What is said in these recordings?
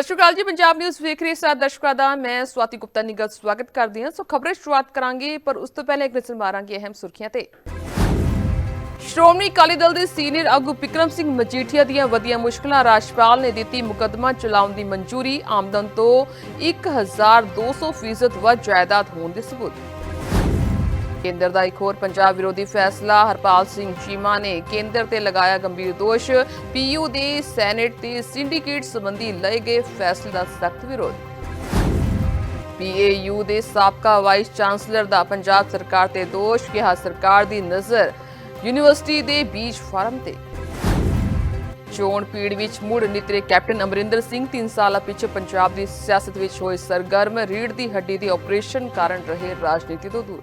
ਸਤਿ ਸ਼੍ਰੀ ਅਕਾਲ ਜੀ, ਪੰਜਾਬ ਨਿਊਜ਼ ਵੇਖ ਰਹੇ ਸਾਰੇ ਦਰਸ਼ਕਾਂ ਦਾ, ਮੈਂ ਸਵਾਤੀ ਗੁਪਤਾ ਨਿਗਲ ਸਵਾਗਤ ਕਰਦੀ ਹਾਂ। ਸੋ ਖਬਰਾਂ ਸ਼ੁਰੂਆਤ ਕਰਾਂਗੇ, ਪਰ ਉਸ ਤੋਂ ਪਹਿਲਾਂ ਇੱਕ ਨਜ਼ਰ ਮਾਰਾਂਗੇ ਅਹਿਮ ਸੁਰਖੀਆਂ ਤੇ। ਸ਼੍ਰੋਮਣੀ ਅਕਾਲੀ ਦਲ ਦੇ ਸੀਨੀਅਰ ਆਗੂ ਵਿਕਰਮ ਸਿੰਘ ਮਜੀਠੀਆ ਦੀਆਂ ਵਧੀਆਂ ਮੁਸ਼ਕਲਾਂ ਰਾਜਪਾਲ ਨੇ ਦਿੱਤੀ ਮੁਕੱਦਮਾ ਚਲਾਉਣ ਦੀ ਮਨਜ਼ੂਰੀ, ਆਮਦਨ ਤੋਂ 1200% ਫੀਸਦ ਵੱਧ ਜਾਇਦਾਦ ਹੋਣ ਦੇ ਸਬੂਤ। ਕੇਂਦਰ ਦਾ ਇੱਕ ਹੋਰ ਪੰਜਾਬ ਵਿਰੋਧੀ ਫੈਸਲਾ, ਹਰਪਾਲ ਸਿੰਘ ਚੀਮਾ ਨੇ ਕੇਂਦਰ ਤੇ ਲਗਾਇਆ ਗੰਭੀਰ ਦੋਸ਼। ਪੀਯੂ ਦੇ ਸੈਨੇਟ ਤੇ ਸਿੰਡੀਕੇਟ ਸੰਬੰਧੀ ਲਏ ਗਏ ਫੈਸਲੇ ਦਾ ਸਖਤ ਵਿਰੋਧ। ਪੀਏਯੂ ਦੇ ਸਾਬਕਾ ਵਾਈਸ ਚਾਂਸਲਰ ਦਾ ਪੰਜਾਬ ਸਰਕਾਰ ਤੇ ਦੋਸ਼, ਕਿਹਾ ਸਰਕਾਰ ਦੀ ਨਜ਼ਰ ਯੂਨੀਵਰਸਿਟੀ ਦੇ ਬੀਜ ਫਾਰਮ ਤੇ। ਚੋਣ ਪੀੜ ਵਿੱਚ ਮੁੜ ਨਿਤਰੇ ਕੈਪਟਨ ਅਮਰਿੰਦਰ ਸਿੰਘ 3 ਸਾਲਾਂ ਪਿੱਛੇ ਪੰਜਾਬ ਦੀ ਸਿਆਸਤ ਵਿੱਚ ਹੋਏ ਸਰਗਰਮ ਰੀੜ ਦੀ ਹੱਡੀ ਦੇ ਆਪਰੇਸ਼ਨ ਕਾਰਨ ਰਹੇ ਰਾਜਨੀਤੀ ਤੋਂ ਦੂਰ।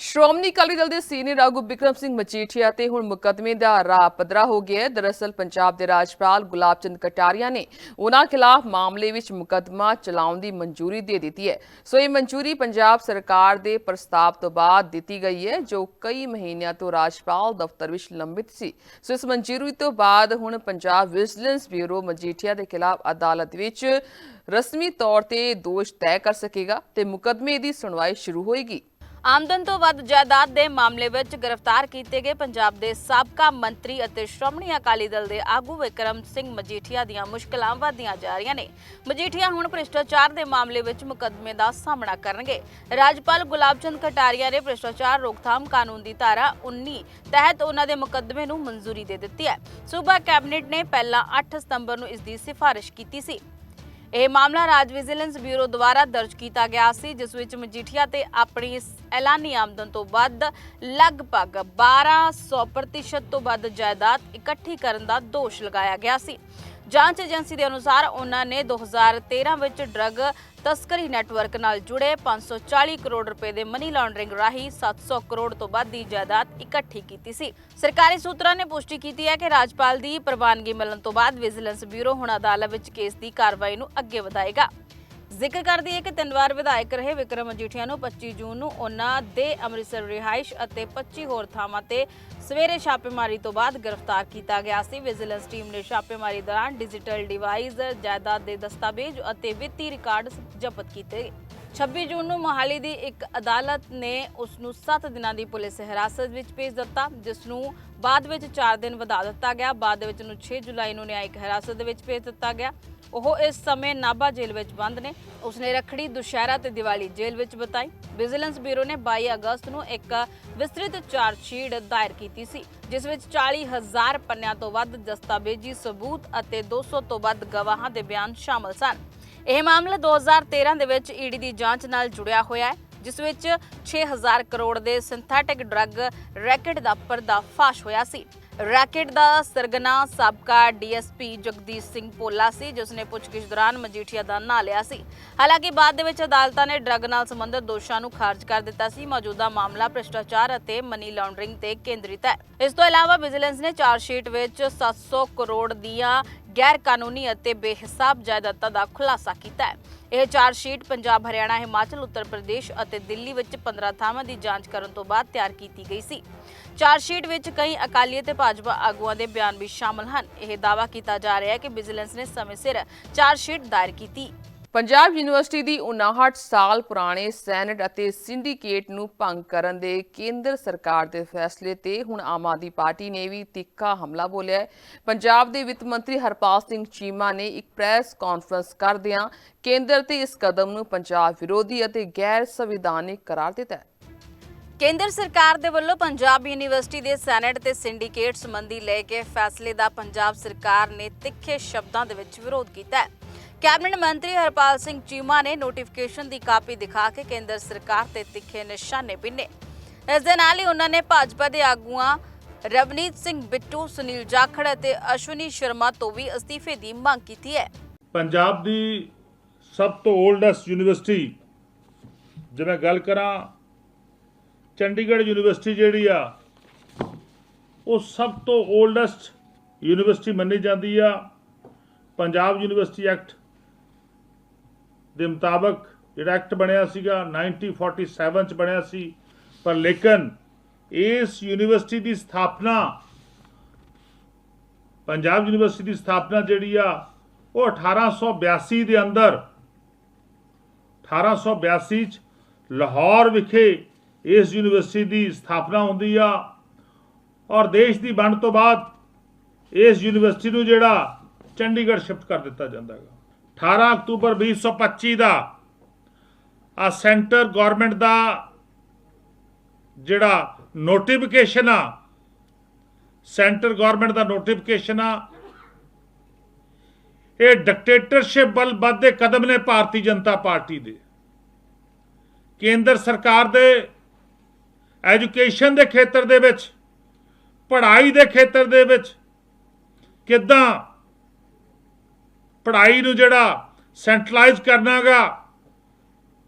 ਸ਼੍ਰੋਮਣੀ ਅਕਾਲੀ ਦਲ ਦੇ ਸੀਨੀਅਰ ਆਗੂ ਵਿਕਰਮ ਸਿੰਘ ਮਜੀਠੀਆ ਤੇ ਹੁਣ ਮੁਕੱਦਮੇ ਦਾ ਰਾਹ ਪੱਧਰਾ ਹੋ ਗਿਆ ਹੈ। ਦਰਅਸਲ ਪੰਜਾਬ ਦੇ ਰਾਜਪਾਲ ਗੁਲਾਬ ਚੰਦ ਕਟਾਰੀਆ ਨੇ ਉਹਨਾਂ ਖਿਲਾਫ ਮਾਮਲੇ ਵਿੱਚ ਮੁਕੱਦਮਾ ਚਲਾਉਣ ਦੀ ਮਨਜ਼ੂਰੀ ਦੇ ਦਿੱਤੀ ਹੈ। ਸੋ ਇਹ ਮਨਜ਼ੂਰੀ ਪੰਜਾਬ ਸਰਕਾਰ ਦੇ ਪ੍ਰਸਤਾਵ ਤੋਂ ਬਾਅਦ ਦਿੱਤੀ ਗਈ ਹੈ, ਜੋ ਕਈ ਮਹੀਨਿਆਂ ਤੋਂ ਰਾਜਪਾਲ ਦਫ਼ਤਰ ਵਿੱਚ ਲੰਬਿਤ ਸੀ। ਸੋ ਇਸ ਮਨਜ਼ੂਰੀ ਤੋਂ ਬਾਅਦ ਹੁਣ ਪੰਜਾਬ ਵਿਜੀਲੈਂਸ ਬਿਊਰੋ ਮਜੀਠੀਆ ਦੇ ਖਿਲਾਫ ਅਦਾਲਤ ਵਿੱਚ ਰਸਮੀ ਤੌਰ ਤੇ ਦੋਸ਼ ਤੈਅ ਕਰ ਸਕੇਗਾ ਤੇ ਮੁਕੱਦਮੇ ਦੀ ਸੁਣਵਾਈ ਸ਼ੁਰੂ ਹੋਏਗੀ। ਆਮਦਨ ਤੋਂ ਵੱਧ ਜਾਇਦਾਦ ਦੇ ਮਾਮਲੇ ਵਿੱਚ ਗ੍ਰਿਫਤਾਰ ਕੀਤੇ ਗਏ ਪੰਜਾਬ ਦੇ ਸਾਬਕਾ ਮੰਤਰੀ ਅਤੇ ਸ਼੍ਰੋਮਣੀ ਅਕਾਲੀ ਦਲ ਦੇ ਆਗੂ ਵਿਕਰਮ ਸਿੰਘ ਮਜੀਠੀਆ ਦੀਆਂ ਮੁਸ਼ਕਲਾਂ ਵਧਦੀਆਂ ਜਾ ਰਹੀਆਂ ਨੇ। ਮਜੀਠੀਆ ਹੁਣ ਭ੍ਰਿਸ਼ਟਾਚਾਰ ਦੇ ਮਾਮਲੇ ਵਿੱਚ ਮੁਕੱਦਮੇ ਦਾ ਸਾਹਮਣਾ ਕਰਨਗੇ। ਰਾਜਪਾਲ ਗੁਲਾਬ ਚੰਦ ਕਟਾਰੀਆ ਨੇ ਭ੍ਰਿਸ਼ਟਾਚਾਰ ਰੋਕਥਾਮ ਕਾਨੂੰਨ ਦੀ ਧਾਰਾ 19 ਤਹਿਤ ਉਹਨਾਂ ਦੇ ਮੁਕੱਦਮੇ ਨੂੰ ਮਨਜ਼ੂਰੀ ਦੇ ਦਿੱਤੀ ਹੈ। ਸੂਬਾ ਕੈਬਨਿਟ ਨੇ ਪਹਿਲਾਂ 8 ਸਤੰਬਰ ਨੂੰ ਇਸ ਦੀ ਸਿਫਾਰਿਸ਼ ਕੀਤੀ ਸੀ। ਇਹ ਮਾਮਲਾ ਰਾਜ ਵਿਜੀਲੈਂਸ ਬਿਊਰੋ ਦੁਆਰਾ ਦਰਜ ਕੀਤਾ ਗਿਆ ਸੀ, ਜਿਸ ਵਿੱਚ ਮਜੀਠੀਆ ਤੇ ਆਪਣੀ ਐਲਾਨੀ ਆਮਦਨ ਤੋਂ ਵੱਧ ਲਗਭਗ 1200% ਤੋਂ ਵੱਧ ਜਾਇਦਾਦ ਇਕੱਠੀ ਕਰਨ ਦਾ ਦੋਸ਼ ਲਗਾਇਆ ਗਿਆ ਸੀ। ਜਾਂਚ ਏਜੰਸੀ ਦੇ ਅਨੁਸਾਰ ਉਹਨਾਂ ਨੇ 2013 ਵਿੱਚ ਡਰੱਗ ਤਸਕਰੀ ਨੈਟਵਰਕ ਨਾਲ ਜੁੜੇ 540 ਕਰੋੜ ਰੁਪਏ ਦੇ ਮਨੀ ਲਾਂਡਰਿੰਗ ਰਾਹੀਂ 700 ਕਰੋੜ ਤੋਂ ਵੱਧ ਦੀ ਜਾਇਦਾਦ ਇਕੱਠੀ ਕੀਤੀ ਸੀ। ਸਰਕਾਰੀ ਸੂਤਰਾਂ ਨੇ ਪੁਸ਼ਟੀ ਕੀਤੀ ਹੈ ਕਿ ਰਾਜਪਾਲ ਦੀ ਪ੍ਰਵਾਨਗੀ ਮਿਲਣ ਤੋਂ ਬਾਅਦ ਵਿਜੀਲੈਂਸ ਬਿਊਰੋ ਹੁਣ ਅਦਾਲਤ ਵਿੱਚ ਕੇਸ ਦੀ ਕਾਰਵਾਈ ਨੂੰ ਅੱਗੇ ਵਧਾਏਗਾ। ਜ਼ਿਕਰ ਕਰਦੀ ਹੈ ਕਿ ਤਿੰਨ ਵਾਰ ਵਿਧਾਇਕ ਰਹੇ ਵਿਕਰਮ ਮਜੀਠੀਆ ਨੂੰ 25 ਜੂਨ ਨੂੰ ਉਹਨਾਂ ਦੇ ਅੰਮ੍ਰਿਤਸਰ ਰਿਹਾਇਸ਼ ਅਤੇ 25 ਹੋਰ ਥਾਵਾਂ ਤੇ ਸਵੇਰੇ ਛਾਪੇਮਾਰੀ ਤੋਂ ਬਾਅਦ ਗ੍ਰਿਫਤਾਰ ਕੀਤਾ ਗਿਆ ਸੀ। ਵਿਜੀਲੈਂਸ ਟੀਮ ਨੇ ਛਾਪੇਮਾਰੀ ਦੌਰਾਨ ਡਿਜੀਟਲ ਡਿਵਾਈਸ ਜਾਇਦਾਦ ਦੇ ਦਸਤਾਵੇਜ਼ ਅਤੇ ਵਿੱਤੀ ਰਿਕਾਰਡ ਜ਼ਬਤ ਕੀਤੇ। 26 ਜੂਨ ਨੂੰ ਮੋਹਾਲੀ ਦੀ ਇੱਕ ਅਦਾਲਤ ਨੇ ਉਸ ਨੂੰ 7 ਦਿਨਾਂ ਦੀ ਪੁਲਿਸ ਹਿਰਾਸਤ ਵਿੱਚ ਭੇਜ ਦਿੱਤਾ, ਜਿਸ ਨੂੰ ਬਾਅਦ ਵਿੱਚ 4 ਦਿਨ ਵਧਾ ਦਿੱਤਾ ਗਿਆ। ਬਾਅਦ ਵਿੱਚ ਨੂੰ 6 ਜੁਲਾਈ ਨੂੰ ਨਿਆਇਕ ਹਿਰਾਸਤ ਦੇ ਵਿੱਚ ਭੇਜ ਦਿੱਤਾ ਗਿਆ। ਉਹ ਇਸ ਸਮੇਂ ਨਾਭਾ ਜੇਲ੍ਹ ਵਿੱਚ ਬੰਦ ਨੇ। ਉਸਨੇ ਰੱਖੜੀ, ਦੁਸ਼ਹਿਰਾ ਤੇ ਦੀਵਾਲੀ ਜੇਲ੍ਹ ਵਿੱਚ ਬਿਤਾਈ। ਵਿਜੀਲੈਂਸ ਬਿਊਰੋ ਨੇ 22 ਅਗਸਤ ਨੂੰ ਇੱਕ ਵਿਸਤ੍ਰਿਤ ਚਾਰਜ ਸ਼ੀਟ ਦਾਇਰ ਕੀਤੀ ਸੀ, ਜਿਸ ਵਿੱਚ 40000 ਪੰਨਿਆਂ ਤੋਂ ਵੱਧ ਦਸਤਾਵੇਜ਼ੀ ਸਬੂਤ ਅਤੇ 200 ਤੋਂ ਵੱਧ ਗਵਾਹਾਂ ਦੇ ਬਿਆਨ ਸ਼ਾਮਲ ਸਨ। ਇਹ ਮਾਮਲਾ 2013 ਦੇ ਵਿੱਚ ਈਡੀ ਦੀ ਜਾਂਚ ਨਾਲ ਜੁੜਿਆ ਹੋਇਆ ਹੈ, ਜਿਸ ਵਿੱਚ 6000 ਕਰੋੜ ਦੇ ਸਿੰਥੈਟਿਕ ਡਰੱਗ ਰੈਕਟ ਦਾ ਪਰਦਾਫਾਸ਼ ਹੋਇਆ ਸੀ। ਰੈਕੇਟ ਦਾ ਸਰਗਨਾ ਸਾਬਕਾ ਡੀਐਸਪੀ ਜਗਦੀਸ਼ ਸਿੰਘ ਪੋਲਾ ਸੀ, ਜਿਸ ਨੇ ਪੁੱਛਗਿੱਛ ਦੌਰਾਨ ਮਜੀਠੀਆ ਦਾ ਨਾਂ ਲਿਆ ਸੀ। ਹਾਲਾਂਕਿ ਬਾਅਦ ਦੇ ਵਿੱਚ ਅਦਾਲਤਾਂ ਨੇ ਡਰੱਗ ਨਾਲ ਸੰਬੰਧਿਤ ਦੋਸ਼ਾਂ ਨੂੰ ਖਾਰਜ ਕਰ ਦਿੱਤਾ ਸੀ। ਮੌਜੂਦਾ ਮਾਮਲਾ ਭ੍ਰਿਸ਼ਟਾਚਾਰ ਅਤੇ ਮਨੀ ਲਾਂਡਰਿੰਗ ਤੇ ਕੇਂਦਰਿਤ ਹੈ। ਇਸ ਤੋਂ ਇਲਾਵਾ ਵਿਜੀਲੈਂਸ ਨੇ ਚਾਰਜ ਸ਼ੀਟ ਵਿੱਚ 700 ਕਰੋੜ ਦੀਆਂ ਗੈਰ ਕਾਨੂੰਨੀ ਅਤੇ ਬੇਹਿਸਾਬ ਜਾਇਦਾਦਾਂ ਦਾ ਖੁਲਾਸਾ ਕੀਤਾ ਹੈ। ਇਹ ਚਾਰਜ ਸ਼ੀਟ ਪੰਜਾਬ, ਹਰਿਆਣਾ, ਹਿਮਾਚਲ, ਉੱਤਰ ਪ੍ਰਦੇਸ਼ ਅਤੇ ਦਿੱਲੀ ਵਿੱਚ 15 ਥਾਵਾਂ ਦੀ ਜਾਂਚ ਕਰਨ ਤੋਂ ਬਾਅਦ ਤਿਆਰ ਕੀਤੀ ਗਈ ਸੀ। ਚਾਰਜਸ਼ੀਟ ਵਿੱਚ ਕਈ ਅਕਾਲੀ ਅਤੇ ਭਾਜਪਾ ਆਗੂਆਂ ਦੇ ਬਿਆਨ ਵੀ ਸ਼ਾਮਲ ਹਨ। ਇਹ ਦਾਅਵਾ ਕੀਤਾ ਜਾ ਰਿਹਾ ਹੈ ਕਿ ਵਿਜੀਲੈਂਸ ਨੇ ਸਮੇਂ ਸਿਰ ਚਾਰਜ ਦਾਇਰ ਕੀਤੀ। ਪੰਜਾਬ ਯੂਨੀਵਰਸਿਟੀ ਦੀ 59 ਸਾਲ ਪੁਰਾਣੇ ਸੈਨੇਟ ਅਤੇ ਸਿੰਡੀਕੇਟ ਨੂੰ ਭੰਗ ਕਰਨ ਦੇ ਕੇਂਦਰ ਸਰਕਾਰ ਦੇ ਫੈਸਲੇ ਤੇ ਹੁਣ ਆਮ ਆਦਮੀ ਪਾਰਟੀ ਨੇ ਵੀ ਤਿੱਖਾ ਹਮਲਾ ਬੋਲਿਆ ਹੈ। ਪੰਜਾਬ ਦੇ ਵਿੱਤ ਮੰਤਰੀ ਹਰਪਾਲ ਸਿੰਘ ਚੀਮਾ ਨੇ ਇੱਕ ਪ੍ਰੈਸ ਕਾਨਫਰੰਸ ਕਰਦਿਆਂ ਕੇਂਦਰ ਤੇ ਇਸ ਕਦਮ ਨੂੰ ਪੰਜਾਬ ਵਿਰੋਧੀ ਅਤੇ ਗੈਰ ਸੰਵਿਧਾਨਿਕ ਕਰਾਰ ਦਿੱਤਾ ਹੈ। ਕੇਂਦਰ ਸਰਕਾਰ ਦੇ ਵੱਲੋਂ ਪੰਜਾਬ ਯੂਨੀਵਰਸਿਟੀ ਦੇ ਸੈਨੇਟ ਤੇ ਸਿੰਡੀਕੇਟ ਸੰਬੰਧੀ ਲੈ ਕੇ ਫੈਸਲੇ ਦਾ ਪੰਜਾਬ ਸਰਕਾਰ ਨੇ ਤਿੱਖੇ ਸ਼ਬਦਾਂ ਦੇ ਵਿੱਚ ਵਿਰੋਧ ਕੀਤਾ ਹੈ। ਕੈਬਨਿਟ ਮੰਤਰੀ ਹਰਪਾਲ ਸਿੰਘ ਚੀਮਾ ਨੇ ਨੋਟੀਫਿਕੇਸ਼ਨ ਦੀ ਕਾਪੀ ਦਿਖਾ ਕੇ ਕੇਂਦਰ ਸਰਕਾਰ ਤੇ ਤਿੱਖੇ ਨਿਸ਼ਾਨੇ ਬਿੰਨੇ ਇਸ ਦੇ ਨਾਲ ਹੀ ਉਹਨਾਂ ਨੇ ਭਾਜਪਾ ਦੇ ਆਗੂਆਂ ਰਵਨੀਤ ਸਿੰਘ ਬਿੱਟੂ, ਸੁਨੀਲ ਜਾਖੜ ਅਤੇ ਅਸ਼ਵਨੀ ਸ਼ਰਮਾ ਤੋਂ ਵੀ ਅਸਤੀਫੇ ਦੀ ਮੰਗ ਕੀਤੀ ਹੈ। ਪੰਜਾਬ ਦੀ ਸਭ ਤੋਂ 올ਡੈਸਟ ਯੂਨੀਵਰਸਿਟੀ ਜੇ ਮੈਂ ਗੱਲ ਕਰਾਂ ਚੰਡੀਗੜ੍ਹ ਯੂਨੀਵਰਸਿਟੀ ਜਿਹੜੀ ਆ, ਉਹ ਸਭ ਤੋਂ 올ਡੈਸਟ ਯੂਨੀਵਰਸਿਟੀ ਮੰਨੀ ਜਾਂਦੀ ਆ। ਪੰਜਾਬ ਯੂਨੀਵਰਸਿਟੀ ਐਕਟ ਦੇ ਮੁਤਾਬਕ ਜਿਹੜਾ ਐਕਟ ਬਣਿਆ ਸੀਗਾ 1947 ਚ ਬਣਿਆ ਸੀ। ਪਰ ਲੇਕਿਨ ਇਸ ਯੂਨੀਵਰਸਿਟੀ ਦੀ ਸਥਾਪਨਾ, ਪੰਜਾਬ ਯੂਨੀਵਰਸਿਟੀ ਦੀ ਸਥਾਪਨਾ ਜਿਹੜੀ ਆ, ਉਹ 1882 ਦੇ ਅੰਦਰ 1882 ਚ ਲਾਹੌਰ ਵਿਖੇ ਇਸ ਯੂਨੀਵਰਸਿਟੀ ਦੀ ਸਥਾਪਨਾ ਹੁੰਦੀ ਆ ਔਰ ਦੇਸ਼ ਦੀ ਵੰਡ ਤੋਂ ਬਾਅਦ ਇਸ ਯੂਨੀਵਰਸਿਟੀ ਨੂੰ ਜਿਹੜਾ ਚੰਡੀਗੜ੍ਹ ਸ਼ਿਫਟ ਕਰ ਦਿੱਤਾ ਜਾਂਦਾ ਹੈਗਾ। 18 ਅਕਤੂਬਰ 2025 ਦਾ ਆ ਸੈਂਟਰ ਗਵਰਨਮੈਂਟ ਦਾ ਜਿਹੜਾ ਨੋਟੀਫਿਕੇਸ਼ਨ ਆ, ਸੈਂਟਰ ਗਵਰਨਮੈਂਟ ਦਾ ਨੋਟੀਫਿਕੇਸ਼ਨ ਆ, ਇਹ ਡਿਕਟੇਟਰਸ਼ਿਪ ਵੱਲ ਵੱਧਦੇ ਕਦਮ ਨੇ ਭਾਰਤੀ ਜਨਤਾ ਪਾਰਟੀ ਦੇ। ਕੇਂਦਰ ਸਰਕਾਰ ਦੇ ਐਜੂਕੇਸ਼ਨ ਦੇ ਖੇਤਰ ਦੇ ਵਿੱਚ, ਪੜ੍ਹਾਈ ਦੇ ਖੇਤਰ ਦੇ ਵਿੱਚ ਕਿੱਦਾਂ ਪੜ੍ਹਾਈ ਨੂੰ ਜਿਹੜਾ ਸੈਂਟਰਲਾਈਜ਼ ਕਰਨਾਗਾ,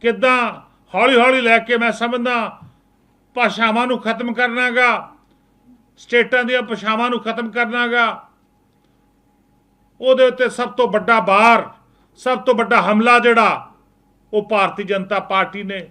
ਕਿੱਦਾਂ ਹੌਲੀ ਹੌਲੀ ਲੈ ਕੇ ਮੈਂ ਸਮਝਦਾ ਭਾਸ਼ਾਵਾਂ ਨੂੰ ਖਤਮ ਕਰਨਾਗਾ, ਸਟੇਟਾਂ ਦੀਆਂ ਭਾਸ਼ਾਵਾਂ ਨੂੰ ਖਤਮ ਕਰਨਾਗਾ, ਉਹਦੇ ਉੱਤੇ ਸਭ ਤੋਂ ਵੱਡਾ ਬਾਰ, ਸਭ ਤੋਂ ਵੱਡਾ ਹਮਲਾ ਜਿਹੜਾ ਉਹ ਭਾਰਤੀ ਜਨਤਾ ਪਾਰਟੀ ਨੇ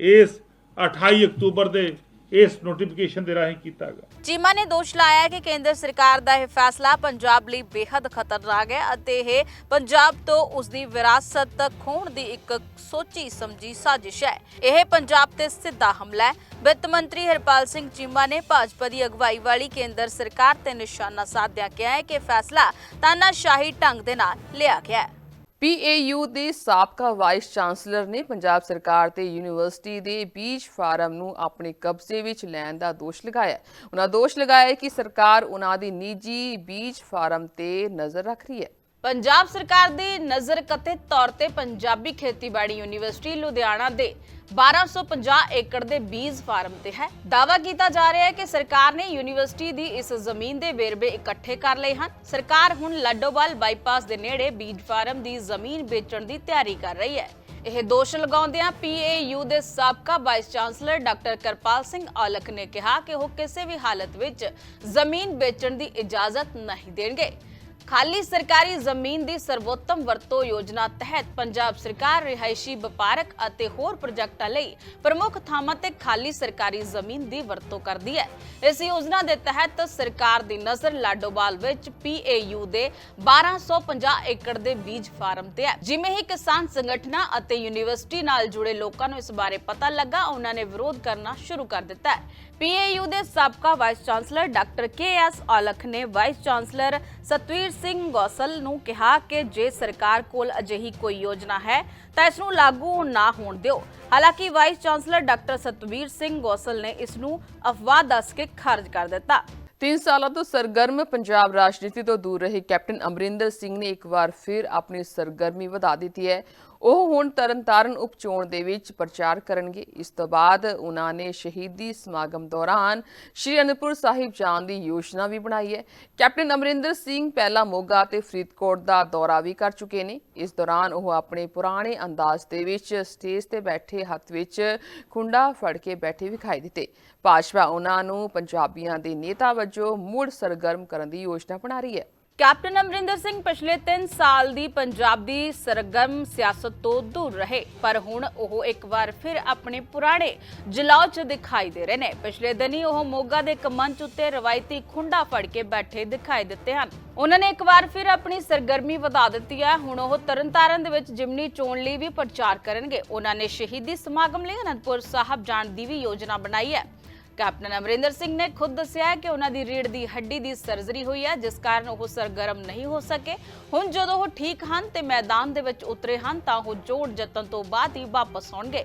ਇਸ 28 ਅਕਤੂਬਰ ਦੇ ਇਸ ਨੋਟੀਫਿਕੇਸ਼ਨ ਦੇ ਰਾਹੀਂ ਕੀਤਾ ਗਿਆ ਚੀਮਾ ਨੇ ਦੋਸ਼ ਲਾਇਆ ਕਿ ਕੇਂਦਰ ਸਰਕਾਰ ਦਾ ਇਹ ਫੈਸਲਾ ਪੰਜਾਬ ਲਈ ਬੇहद ਖਤਰਨਾਕ ਹੈ ਅਤੇ ਇਹ ਪੰਜਾਬ ਤੋਂ ਉਸ ਦੀ ਵਿਰਾਸਤ ਖੋਣ ਦੀ ਇੱਕ ਸੋਚੀ ਸਮਝੀ ਸਾਜ਼ਿਸ਼ ਹੈ। ਇਹ ਪੰਜਾਬ ਤੇ ਸਿੱਧਾ ਹਮਲਾ ਹੈ। ਵਿੱਤ ਮੰਤਰੀ ਹਰਪਾਲ ਸਿੰਘ ਚੀਮਾ ਨੇ ਭਾਜਪਾ ਦੀ ਅਗਵਾਈ ਵਾਲੀ ਕੇਂਦਰ ਸਰਕਾਰ ਤੇ ਨਿਸ਼ਾਨਾ ਸਾਧਿਆ ਕਿਹਾ ਹੈ ਕਿ ਫੈਸਲਾ ਤਾਨਾਸ਼ਾਹੀ ਢੰਗ ਦੇ ਨਾਲ ਲਿਆ ਗਿਆ ਹੈ। ਪੀਏਯੂ ਦੇ ਸਾਬਕਾ ਵਾਈਸ ਚਾਂਸਲਰ ਨੇ ਪੰਜਾਬ ਸਰਕਾਰ ਤੇ ਯੂਨੀਵਰਸਿਟੀ ਦੇ ਬੀਜ ਫਾਰਮ ਨੂੰ ਆਪਣੇ ਕਬਜ਼ੇ ਵਿੱਚ ਲੈਣ ਦਾ ਦੋਸ਼ ਲਗਾਇਆ ਹੈ। ਉਹਨਾਂ ਦੋਸ਼ ਲਗਾਇਆ ਕਿ ਸਰਕਾਰ ਉਹਨਾਂ ਦੀ ਨਿੱਜੀ ਬੀਜ ਫਾਰਮ ਤੇ ਨਜ਼ਰ ਰੱਖ ਰਹੀ ਹੈ ਪੰਜਾਬ ਸਰਕਾਰ ਦੀ ਨਜ਼ਰ ਕਥਿਤ ਤੌਰ ਤੇ ਪੰਜਾਬੀ ਖੇਤੀਬਾੜੀ ਯੂਨੀਵਰਸਿਟੀ ਲੁਧਿਆਣਾ ਦੇ 1250 ਏਕੜ ਦੇ ਬੀਜ ਫਾਰਮ ਤੇ ਹੈ। ਦਾਵਾ ਕੀਤਾ ਜਾ ਰਿਹਾ ਹੈ ਕਿ ਸਰਕਾਰ ਨੇ ਯੂਨੀਵਰਸਿਟੀ ਦੀ ਇਸ ਜ਼ਮੀਨ ਦੇ ਵੇਰਵੇ ਇਕੱਠੇ ਕਰ ਲਏ ਹਨ। ਸਰਕਾਰ ਹੁਣ ਲੱਡੋਵਾਲ ਬਾਈਪਾਸ ਦੇ ਨੇੜੇ ਬੀਜ ਫਾਰਮ ਦੀ ਜ਼ਮੀਨ ਵੇਚਣ ਦੀ ਤਿਆਰੀ ਕਰ ਰਹੀ ਹੈ। ਇਹ ਦੋਸ਼ ਲਗਾਉਂਦਿਆਂ ਪੀਏਯੂ ਦੇ ਸਾਬਕਾ vice chancellor doctor Kirpal Singh Aulakh ਨੇ ਕਿਹਾ ਕਿ ਉਹ ਕਿਸੇ ਵੀ ਹਾਲਤ ਵਿੱਚ ਜ਼ਮੀਨ ਵੇਚਣ ਦੀ ਇਜਾਜ਼ਤ ਨਹੀਂ ਦੇਣਗੇ। ਖਾਲੀ ਸਰਕਾਰੀ ਜ਼ਮੀਨ ਦੀ ਸਰਵੋਤਮ ਵਰਤੋਂ ਯੋਜਨਾ ਤਹਿਤ ਪੰਜਾਬ ਸਰਕਾਰ ਰਿਹਾਇਸ਼ੀ ਵਪਾਰਕ ਅਤੇ ਹੋਰ ਪ੍ਰੋਜੈਕਟਾਂ ਲਈ ਪ੍ਰਮੁੱਖ ਥਾਵਾਂ ਤੇ ਖਾਲੀ ਸਰਕਾਰੀ ਜ਼ਮੀਨ ਦੀ ਵਰਤੋਂ ਕਰਦੀ ਹੈ। ਇਸ ਯੋਜਨਾ ਦੇ ਤਹਿਤ ਸਰਕਾਰ ਦੀ ਨਜ਼ਰ ਲਾਡੋਵਾਲ ਵਿੱਚ ਪੀਏਯੂ ਦੇ 1250 ਏਕੜ ਦੇ ਬੀਜ ਫਾਰਮ ਤੇ ਹੈ। ਜਿਵੇਂ ਹੀ ਕਿਸਾਨ ਸੰਗਠਨਾਂ ਅਤੇ ਯੂਨੀਵਰਸਿਟੀ ਨਾਲ ਜੁੜੇ ਲੋਕਾਂ ਨੂੰ ਇਸ ਬਾਰੇ ਪਤਾ ਲੱਗਾ, ਉਹਨਾਂ ਨੇ ਵਿਰੋਧ ਕਰਨਾ ਸ਼ੁਰੂ ਕਰ ਦਿੱਤਾ ਹੈ। ਪੀਏਯੂ ਦੇ ਸਾਬਕਾ vice chancellor doctor K Aulakh ਨੇ ਵਾਈਸ ਚਾਂਸਲਰ ਸਤਵੀਰ ਸਿੰਘ ਗੋਸਲ ਨੂੰ ਕਿਹਾ ਕਿ ਜੇ ਸਰਕਾਰ ਕੋਲ ਅਜਿਹੀ ਕੋਈ ਯੋਜਨਾ ਹੈ, ਤਾਂ ਇਸ ਨੂੰ ਲਾਗੂ ਨਾ ਹੋਣ ਦਿਓ। ਹਾਲਾਂਕਿ vice chancellor doctor Satvir Singh Gosal ਨੇ ਇਸ ਨੂੰ ਅਫਵਾਹ ਦੱਸ ਕੇ ਖਾਰਜ ਕਰ ਦਿੱਤਾ। ਤਿੰਨ ਸਾਲਾਂ ਤੋਂ ਸਰਗਰਮ ਪੰਜਾਬ ਰਾਜਨੀਤੀ ਤੋਂ ਦੂਰ ਰਹੇ ਕੈਪਟਨ ਅਮਰਿੰਦਰ ਸਿੰਘ ਨੇ ਇੱਕ ਵਾਰ ਫਿਰ ਆਪਣੀ ਸਰਗਰਮੀ ਵਧਾ ਦਿੱਤੀ ਹੈ। ਉਹ ਹੁਣ ਤਰਨਤਾਰਨ ਉਪਚੋਣ ਦੇ ਵਿੱਚ ਪ੍ਰਚਾਰ ਕਰਨਗੇ। ਇਸ ਤੋਂ ਬਾਅਦ ਉਹਨਾਂ ਨੇ ਸ਼ਹੀਦੀ ਸਮਾਗਮ ਦੌਰਾਨ ਸ਼੍ਰੀ ਅਨੰਦਪੁਰ ਸਾਹਿਬ ਜਾਣ ਦੀ ਯੋਜਨਾ ਵੀ ਬਣਾਈ ਹੈ। ਕੈਪਟਨ ਅਮਰਿੰਦਰ ਸਿੰਘ ਪਹਿਲਾਂ ਮੋਗਾ ਤੇ ਫਰੀਦਕੋਟ ਦਾ ਦੌਰਾ ਵੀ ਕਰ ਚੁੱਕੇ ਨੇ। ਇਸ ਦੌਰਾਨ ਉਹ ਆਪਣੇ ਪੁਰਾਣੇ ਅੰਦਾਜ਼ ਦੇ ਵਿੱਚ ਸਟੇਜ ਤੇ ਬੈਠੇ ਹੱਥ ਵਿੱਚ ਖੁੰਡਾ ਫੜ ਕੇ ਬੈਠੇ ਵਿਖਾਈ ਦਿੱਤੇ। ਭਾਜਪਾ ਉਹਨਾਂ ਨੂੰ ਪੰਜਾਬੀਆਂ ਦੇ ਨੇਤਾ ਵਜੋਂ ਮੁੜ ਸਰਗਰਮ ਕਰਨ ਦੀ ਯੋਜਨਾ ਬਣਾ ਰਹੀ ਹੈ। ਕੈਪਟਨ ਅਮਰਿੰਦਰ ਸਿੰਘ ਪਿਛਲੇ 3 ਸਾਲ ਦੀ ਪੰਜਾਬ ਦੀ ਸਰਗਰਮ ਸਿਆਸਤ ਤੋਂ ਦੂਰ ਰਹੇ, ਪਰ ਹੁਣ ਉਹ ਇੱਕ ਵਾਰ ਫਿਰ ਆਪਣੇ ਪੁਰਾਣੇ ਜਲਾਉ 'ਚ ਦਿਖਾਈ ਦੇ ਰਹੇ ਨੇ। ਪਿਛਲੇ ਦਿਨੀ ਉਹ ਮੋਗਾ ਦੇ ਇੱਕ ਮੰਚ ਉੱਤੇ ਰਵਾਇਤੀ ਖੁੰਡਾ ਫੜ ਕੇ ਬੈਠੇ ਦਿਖਾਈ ਦਿੱਤੇ ਹਨ। ਉਹਨਾਂ ਨੇ ਇੱਕ ਵਾਰ ਫਿਰ ਆਪਣੀ ਸਰਗਰਮੀ ਵਧਾ ਦਿੱਤੀ ਹੈ। ਹੁਣ ਉਹ ਤਰਨਤਾਰਨ ਦੇ ਵਿੱਚ ਜਿਮਨੀ ਚੋਣ ਲਈ ਵੀ ਪ੍ਰਚਾਰ ਕਰਨਗੇ। ਉਹਨਾਂ ਨੇ ਸ਼ਹੀਦੀ ਸਮਾਗਮ ਲਈ ਅਨੰਦਪੁਰ ਸਾਹਿਬ ਜਾਣ ਦੀ ਵੀ ਯੋਜਨਾ ਬਣਾਈ ਹੈ। ਕੈਪਟਨ ਅਮਰਿੰਦਰ ਸਿੰਘ ਨੇ ਖੁਦ ਦੱਸਿਆ ਕਿ ਉਹਨਾਂ ਦੀ ਰੀੜ ਦੀ ਹੱਡੀ ਦੀ ਸਰਜਰੀ ਹੋਈ ਹੈ ਜਿਸ ਕਾਰਨ ਉਹ ਸਰਗਰਮ ਨਹੀਂ ਹੋ ਸਕੇ। ਹੁਣ ਜਦੋਂ ਉਹ ਠੀਕ ਹਨ ਤੇ ਮੈਦਾਨ ਦੇ ਵਿੱਚ ਉਤਰੇ ਹਨ, ਤਾਂ ਉਹ ਜੋੜ ਜਤਨ ਤੋਂ ਬਾਅਦ ਹੀ ਵਾਪਸ ਆਉਣਗੇ।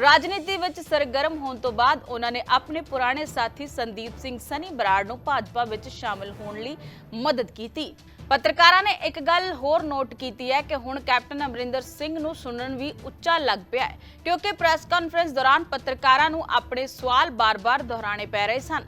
ਰਾਜਨੀਤੀ ਵਿੱਚ ਸਰਗਰਮ ਹੋਣ ਤੋਂ ਬਾਅਦ ਉਹਨਾਂ ਨੇ ਆਪਣੇ ਪੁਰਾਣੇ ਸਾਥੀ ਸੰਦੀਪ ਸਿੰਘ ਸਨੀ ਬਰਾੜ ਨੂੰ ਭਾਜਪਾ ਵਿੱਚ ਸ਼ਾਮਲ ਹੋਣ ਲਈ ਮਦਦ ਕੀਤੀ। ਪੱਤਰਕਾਰਾਂ ਨੇ ਇੱਕ ਗੱਲ ਹੋਰ ਨੋਟ ਕੀਤੀ ਹੈ ਕਿ ਹੁਣ ਕੈਪਟਨ ਅਮਰਿੰਦਰ ਸਿੰਘ ਨੂੰ ਸੁਣਨ ਵੀ ਉੱਚਾ ਲੱਗ ਪਿਆ ਹੈ, ਕਿਉਂਕਿ ਪ੍ਰੈਸ ਕਾਨਫਰੰਸ ਦੌਰਾਨ ਪੱਤਰਕਾਰਾਂ ਨੂੰ ਆਪਣੇ ਸਵਾਲ ਬਾਰ-ਬਾਰ ਦੁਹਰਾਣੇ ਪੈ ਰਹੇ ਸਨ।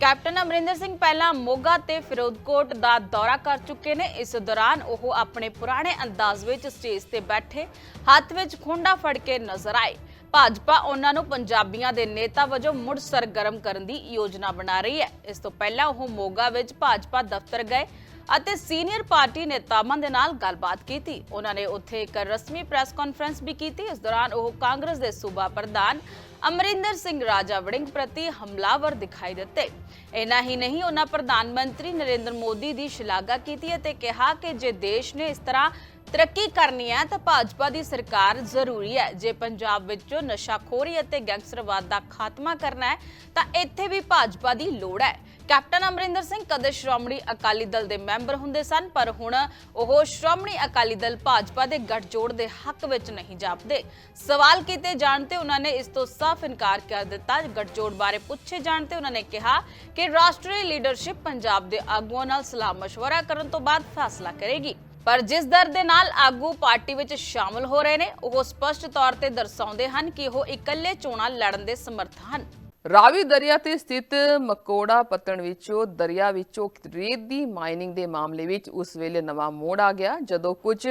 ਕੈਪਟਨ ਅਮਰਿੰਦਰ ਸਿੰਘ ਪਹਿਲਾਂ ਮੋਗਾ ਤੇ ਫਿਰੋਜ਼ਕੋਟ ਦਾ ਦੌਰਾ ਕਰ ਚੁੱਕੇ ਨੇ। ਇਸ ਦੌਰਾਨ ਉਹ ਆਪਣੇ ਪੁਰਾਣੇ ਅੰਦਾਜ਼ ਵਿੱਚ ਸਟੇਜ ਤੇ ਬੈਠੇ, ਹੱਥ ਵਿੱਚ ਖੁੰਡਾ ਫੜ ਕੇ ਨਜ਼ਰ ਆਏ। ਭਾਜਪਾ ਉਹਨਾਂ ਨੂੰ ਪੰਜਾਬੀਆਂ ਦੇ ਨੇਤਾ ਵਜੋਂ ਮੁੜ ਸਰਗਰਮ ਕਰਨ ਦੀ ਯੋਜਨਾ ਬਣਾ ਰਹੀ ਹੈ। ਇਸ ਤੋਂ ਪਹਿਲਾਂ ਉਹ ਮੋਗਾ ਵਿੱਚ ਭਾਜਪਾ ਦਫ਼ਤਰ ਗਏ। ਅਤੇ ਸੀਨੀਅਰ ਪਾਰਟੀ ਨੇਤਾਵਾਂ ਦੇ ਨਾਲ ਗੱਲਬਾਤ ਕੀਤੀ। ਉਹਨਾਂ ਨੇ ਉੱਥੇ ਇੱਕ ਰਸਮੀ ਪ੍ਰੈਸ ਕਾਨਫਰੰਸ ਵੀ ਕੀਤੀ। ਇਸ ਦੌਰਾਨ ਉਹ ਕਾਂਗਰਸ ਦੇ ਸੂਬਾ ਪ੍ਰਧਾਨ ਅਮਰਿੰਦਰ ਸਿੰਘ ਰਾਜਾ ਵੜਿੰਗ ਪ੍ਰਤੀ ਹਮਲਾਵਰ ਦਿਖਾਈ ਦਿੱਤੇ। ਇਨਾ ਹੀ ਨਹੀਂ, ਉਹਨਾਂ ਪ੍ਰਧਾਨ ਮੰਤਰੀ ਨਰਿੰਦਰ ਮੋਦੀ ਦੀ ਸ਼ਲਾਘਾ ਕੀਤੀ ਅਤੇ ਕਿਹਾ ਕਿ ਜੇ ਦੇਸ਼ ਨੇ ਇਸ ਤਰ੍ਹਾਂ ਤਰੱਕੀ ਕਰਨੀ ਹੈ ਤਾਂ ਭਾਜਪਾ ਦੀ ਸਰਕਾਰ ਜ਼ਰੂਰੀ ਹੈ ਜੇ ਪੰਜਾਬ ਵਿੱਚੋਂ ਨਸ਼ਾਖੋਰੀ ਅਤੇ ਗੈਂਗਸਟਰਵਾਦ ਦਾ ਖਾਤਮਾ ਕਰਨਾ ਹੈ ਤਾਂ ਇੱਥੇ ਵੀ ਭਾਜਪਾ ਦੀ ਲੋੜ ਹੈ ਕੈਪਟਨ ਅਮਰਿੰਦਰ ਸਿੰਘ ਕਦੇ ਸ਼੍ਰੋਮਣੀ ਅਕਾਲੀ ਦਲ ਦੇ ਮੈਂਬਰ ਹੁੰਦੇ ਸਨ ਪਰ ਹੁਣ ਉਹ ਸ਼੍ਰੋਮਣੀ ਅਕਾਲੀ ਦਲ ਭਾਜਪਾ ਦੇ ਗੱਠਜੋੜ ਦੇ ਹੱਕ ਵਿੱਚ ਨਹੀਂ ਜਾਪਦੇ ਸਵਾਲ ਕੀਤੇ ਜਾਣ ਤੇ ਉਹਨਾਂ ਨੇ ਇਸ ਤੋਂ ਸਾਫ਼ ਇਨਕਾਰ ਕਰ ਦਿੱਤਾ ਗੱਠਜੋੜ ਬਾਰੇ ਪੁੱਛੇ ਜਾਣ ਤੇ ਉਹਨਾਂ ਨੇ ਕਿਹਾ ਕਿ ਰਾਸ਼ਟਰੀ ਲੀਡਰਸ਼ਿਪ ਪੰਜਾਬ ਦੇ ਆਗੂਆਂ ਨਾਲ ਸਲਾਹ مشورہ ਕਰਨ ਤੋਂ ਬਾਅਦ ਫੈਸਲਾ ਕਰੇਗੀ ਪਰ ਜਿਸ ਦਰ ਦੇ ਨਾਲ ਆਗੂ ਪਾਰਟੀ ਵਿੱਚ ਸ਼ਾਮਲ ਹੋ ਰਹੇ ਨੇ, ਉਹ ਸਪਸ਼ਟ ਤੌਰ ਤੇ ਦਰਸਾਉਂਦੇ ਹਨ ਕਿ ਉਹ ਇਕੱਲੇ ਚੋਣਾਂ ਲੜਨ ਦੇ ਸਮਰਥ ਹਨ। ਰਾਵੀ ਦਰਿਆ ਤੇ ਸਥਿਤ ਮਕੋੜਾ ਪੱਤਣ ਵਿੱਚੋਂ ਦਰਿਆ ਵਿੱਚੋਂ ਰੇਤ ਦੀ ਮਾਈਨਿੰਗ ਦੇ ਮਾਮਲੇ ਵਿੱਚ ਉਸ ਵੇਲੇ ਨਵਾਂ ਮੋੜ ਆ ਗਿਆ, ਜਦੋਂ ਕੁਝ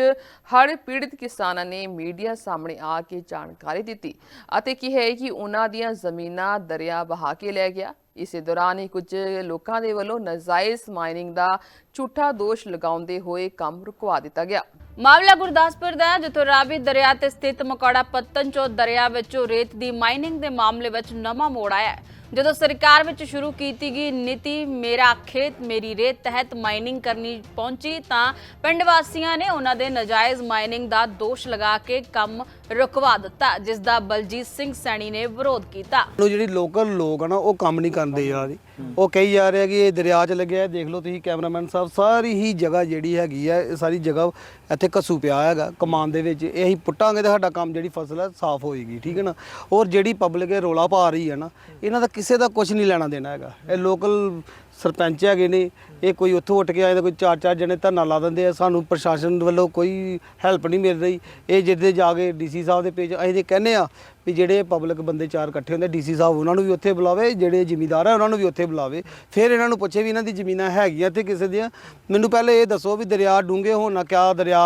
ਹੜ੍ਹ ਪੀੜਤ ਕਿਸਾਨਾਂ ਨੇ ਮੀਡੀਆ ਸਾਹਮਣੇ ਆ ਕੇ ਜਾਣਕਾਰੀ ਦਿੱਤੀ ਅਤੇ ਕਿਹਾ ਕਿ ਉਹਨਾਂ ਦੀਆਂ ਜ਼ਮੀਨਾਂ ਦਰਿਆ ਬਹਾ ਕੇ ਲੈ ਗਿਆ। ਇਸੇ ਦੌਰਾਨ ਹੀ ਕੁਝ ਲੋਕਾਂ ਦੇ ਵੱਲੋਂ ਨਜਾਇਜ਼ ਮਾਈਨਿੰਗ ਦਾ ਝੂਠਾ ਦੋਸ਼ ਲਗਾਉਂਦੇ ਹੋਏ ਕੰਮ ਰੁਕਵਾ ਦਿੱਤਾ ਗਿਆ। ਮਾਮਲਾ ਗੁਰਦਾਸਪੁਰ ਦਾ ਹੈ, ਜਿੱਥੋਂ ਰਾਵੀ ਦਰਿਆ ਤੇ ਸਥਿਤ ਮਕੌੜਾ ਪੱਤਨ ਚੋ ਦਰਿਆ ਵਿੱਚੋਂ ਰੇਤ ਦੀ ਮਾਈਨਿੰਗ ਦੇ ਮਾਮਲੇ ਵਿੱਚ ਨਵਾਂ ਮੋੜ ਆਇਆ ਹੈ। ਜਦੋਂ ਸਰਕਾਰ ਵਿੱਚ ਸ਼ੁਰੂ ਕੀਤੀ ਗਈ ਨੀਤੀ, ਮੇਰਾ ਖੇਤ, ਮੇਰੀ ਰੇਤ ਤਹਿਤ ਮਾਈਨਿੰਗ ਕਰਨੀ ਪਹੁੰਚੀ, ਤਾਂ ਪਿੰਡ ਵਾਸੀਆਂ ਨੇ ਉਹਨਾਂ ਦੇ ਨਜਾਇਜ਼ ਮਾਈਨਿੰਗ ਦਾ ਦੋਸ਼ ਲਗਾ ਕੇ ਕੰਮ ਰੁਕਵਾ ਦਿੱਤਾ, ਜਿਸ ਦਾ ਬਲਜੀਤ ਸਿੰਘ ਸੈਣੀ ਨੇ ਵਿਰੋਧ ਕੀਤਾ। ਨੂੰ ਜਿਹੜੀ ਲੋਕਲ ਲੋਕ ਆ ਨਾ, ਉਹ ਕੰਮ ਨਹੀਂ ਕਰਦੇ ਯਾਰ। ਉਹ ਕਹੀ ਜਾ ਰਿਹਾ ਕਿ ਇਹ ਦਰਿਆ 'ਚ ਲੱਗਿਆ ਹੈ, ਦੇਖ ਲਓ ਤੁਸੀਂ ਕੈਮਰਾਮੈਨ ਸਾਹਿਬ, ਸਾਰੀ ਹੀ ਜਗ੍ਹਾ ਜਿਹੜੀ ਹੈਗੀ ਹੈ, ਇਹ ਸਾਰੀ ਜਗ੍ਹਾ ਇੱਥੇ ਕਸੂ ਪਿਆ ਹੈਗਾ, ਕਮਾਨ ਦੇ ਵਿੱਚ। ਇਹ ਅਸੀਂ ਪੁੱਟਾਂਗੇ ਤੇ ਸਾਡਾ ਕੰਮ ਜਿਹੜੀ ਫਸਲ ਹੈ ਸਾਫ਼ ਹੋਏਗੀ, ਠੀਕ ਹੈ ਨਾ? ਔਰ ਜਿਹੜੀ ਪਬਲਿਕ ਇਹ ਰੋਲਾ ਪਾ ਰਹੀ ਹੈ ਨਾ, ਇਹਨਾਂ ਦਾ ਕਿਸੇ ਦਾ ਕੁਝ ਨਹੀਂ ਲੈਣਾ ਦੇਣਾ ਹੈਗਾ। ਇਹ ਲੋਕਲ ਸਰਪੰਚ ਹੈਗੇ ਨੇ, ਇਹ ਕੋਈ ਉੱਥੋਂ ਉੱਠ ਕੇ ਆਏ ਤਾਂ ਕੋਈ ਚਾਰ ਚਾਰ ਜਣੇ ਧਰਨਾ ਲਾ ਦਿੰਦੇ ਆ, ਸਾਨੂੰ ਪ੍ਰਸ਼ਾਸਨ ਵੱਲੋਂ ਕੋਈ ਹੈਲਪ ਨਹੀਂ ਮਿਲ ਰਹੀ। ਇਹ ਜਿੱਦੇ ਜਾ ਕੇ ਡੀਸੀ ਸਾਹਿਬ ਦੇ ਪੇਜ ਅਸੀਂ ਤੇ ਕਹਿੰਦੇ ਆ ਵੀ ਜਿਹੜੇ ਪਬਲਿਕ ਬੰਦੇ ਚਾਰ ਇਕੱਠੇ ਹੁੰਦੇ ਡੀਸੀ ਸਾਹਿਬ ਉਹਨਾਂ ਨੂੰ ਵੀ ਉੱਥੇ ਬੁਲਾਵੇ, ਜਿਹੜੇ ਜ਼ਿਮੀਂਦਾਰ ਆ ਉਹਨਾਂ ਨੂੰ ਵੀ ਉੱਥੇ ਬੁਲਾਵੇ। ਫਿਰ ਇਹਨਾਂ ਨੂੰ ਪੁੱਛੇ ਵੀ ਇਹਨਾਂ ਦੀ ਜ਼ਮੀਨਾਂ ਹੈਗੀਆਂ ਤੇ ਕਿਸੇ ਦੀਆਂ। ਮੈਨੂੰ ਪਹਿਲੇ ਇਹ ਦੱਸੋ ਵੀ ਦਰਿਆ ਡੂੰਘੇ ਹੋਣ ਨਾਲ ਕਿਆ ਦਰਿਆ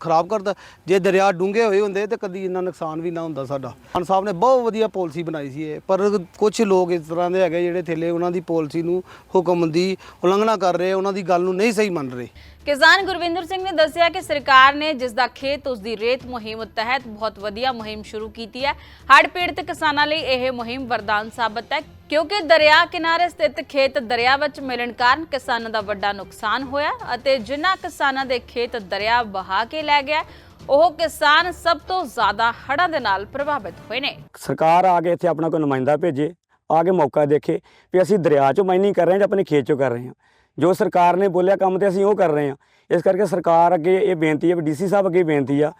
ਖਰਾਬ ਕਰਦਾ? ਜੇ ਦਰਿਆ ਡੂੰਘੇ ਹੋਏ ਹੁੰਦੇ ਤੇ ਕਦੀ ਇੰਨਾ ਨੁਕਸਾਨ ਵੀ ਨਾ ਹੁੰਦਾ ਸਾਡਾ। ਖਾਨ ਸਾਹਿਬ ਨੇ ਬਹੁਤ ਵਧੀਆ ਪਾਲਿਸੀ ਬਣਾਈ ਸੀ ਇਹ, ਪਰ ਕੁਝ ਲੋਕ ਇਸ ਤਰ੍ਹਾਂ ਦੇ ਹੈਗੇ ਜਿਹੜੇ ਥੱਲੇ, ਉਹਨਾਂ ਦੀ ਪਾਲਿਸੀ ਨੂੰ ਹੁਕਮ ਦੀ ਉਲੰਘਣਾ ਕਰ ਰਹੇ ਉਹਨਾਂ ਦੀ ਗੱਲ ਨੂੰ ਨਹੀਂ ਸਹੀ ਮੰਨ ਰਹੇ। ਕਿਸਾਨ ਗੁਰਵਿੰਦਰ ਸਿੰਘ ਨੇ ਦੱਸਿਆ ਕਿ ਸਰਕਾਰ ਨੇ ਜਿਸ ਦਾ ਖੇਤ ਉਸ ਦੀ ਰੇਤ ਮੁਹਿੰਮ ਤਹਿਤ ਬਹੁਤ ਵਧੀਆ ਮੁਹਿੰਮ ਸ਼ੁਰੂ ਕੀਤੀ ਹੈ। ਹੜ੍ਹ ਪੀੜਤ ਕਿਸਾਨਾਂ ਲਈ ਇਹ ਮੁਹਿੰਮ ਵਰਦਾਨ ਸਾਬਤ ਹੈ ਕਿਉਂਕਿ ਦਰਿਆ ਕਿਨਾਰੇ ਸਥਿਤ ਖੇਤ ਦਰਿਆ ਵਿੱਚ ਮਿਲਣ ਕਾਰਨ ਕਿਸਾਨਾਂ ਦਾ ਵੱਡਾ ਨੁਕਸਾਨ ਹੋਇਆ ਅਤੇ ਜਿਨ੍ਹਾਂ ਕਿਸਾਨਾਂ ਦੇ ਖੇਤ ਦਰਿਆ ਬਹਾ ਕੇ ਲੈ ਗਿਆ ਉਹ ਕਿਸਾਨ ਸਭ ਤੋਂ ਜ਼ਿਆਦਾ ਹੜ੍ਹਾਂ ਦੇ ਨਾਲ ਪ੍ਰਭਾਵਿਤ ਹੋਏ ਨੇ। ਸਰਕਾਰ ਆ ਕੇ ਇੱਥੇ ਆਪਣਾ ਕੋਈ ਨੁਮਾਇੰਦਾ ਭੇਜੇ ਆ ਕੇ ਮੌਕਾ ਦੇਖੇ ਵੀ ਅਸੀਂ ਦਰਿਆ 'ਚੋਂ ਮਾਈਨਿੰਗ ਕਰ ਰਹੇ ਹਾਂ ਜਾਂ ਆਪਣੇ ਖੇਤ 'ਚੋਂ ਕਰ ਰਹੇ ਹਾਂ। ਜੋ ਸਰਕਾਰ ਨੇ ਬੋਲਿਆ ਕੰਮ ਤੇ ਅਸੀਂ ਉਹ ਕਰ ਰਹੇ ਹਾਂ। ਇਸ ਕਰਕੇ ਸਰਕਾਰ ਅੱਗੇ ਇਹ ਬੇਨਤੀ ਹੈ ਵੀ ਡੀਸੀ ਸਾਹਿਬ ਅੱਗੇ ਬੇਨਤੀ ਆ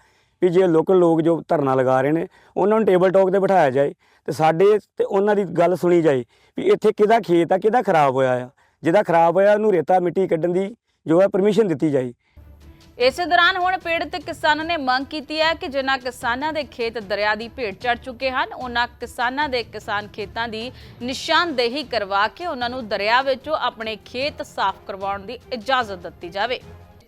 ਵੀ ਜੇ ਲੋਕਲ ਲੋਕ ਜੋ ਧਰਨਾ ਲਗਾ ਰਹੇ ਨੇ, ਉਹਨਾਂ ਨੂੰ ਟੇਬਲ ਟਾਕ ਤੇ ਬਿਠਾਇਆ ਜਾਏ ਤੇ ਸਾਡੇ ਤੇ ਉਹਨਾਂ ਦੀ ਗੱਲ ਸੁਣੀ ਜਾਏ ਵੀ ਇੱਥੇ ਕਿਹਦਾ ਖੇਤ ਆ, ਕਿਹਦਾ ਖਰਾਬ ਹੋਇਆ ਆ। ਜਿਹਦਾ ਖਰਾਬ ਹੋਇਆ ਉਹਨੂੰ ਰੇਤਾ ਮਿੱਟੀ ਕੱਢਣ ਦੀ ਜੋ ਹੈ ਪਰਮਿਸ਼ਨ ਦਿੱਤੀ ਜਾਏ। ਇਸੇ ਦੌਰਾਨ ਹੁਣ ਪੀੜਤ ਕਿਸਾਨਾਂ ਨੇ ਮੰਗ ਕੀਤੀ ਹੈ ਕਿ ਜਿਨ੍ਹਾਂ ਕਿਸਾਨਾਂ ਦੇ ਖੇਤ ਦਰਿਆ ਦੀ ਭੇਟ ਚੜ ਚੁੱਕੇ ਹਨ, ਉਹਨਾਂ ਕਿਸਾਨਾਂ ਦੇ ਕਿਸਾਨ ਖੇਤਾਂ ਦੀ ਨਿਸ਼ਾਨਦੇਹੀ ਕਰਵਾ ਕੇ ਉਹਨਾਂ ਨੂੰ ਦਰਿਆ ਵਿੱਚੋਂ ਆਪਣੇ ਖੇਤ ਸਾਫ਼ ਕਰਵਾਉਣ ਦੀ ਇਜਾਜ਼ਤ ਦਿੱਤੀ ਜਾਵੇ।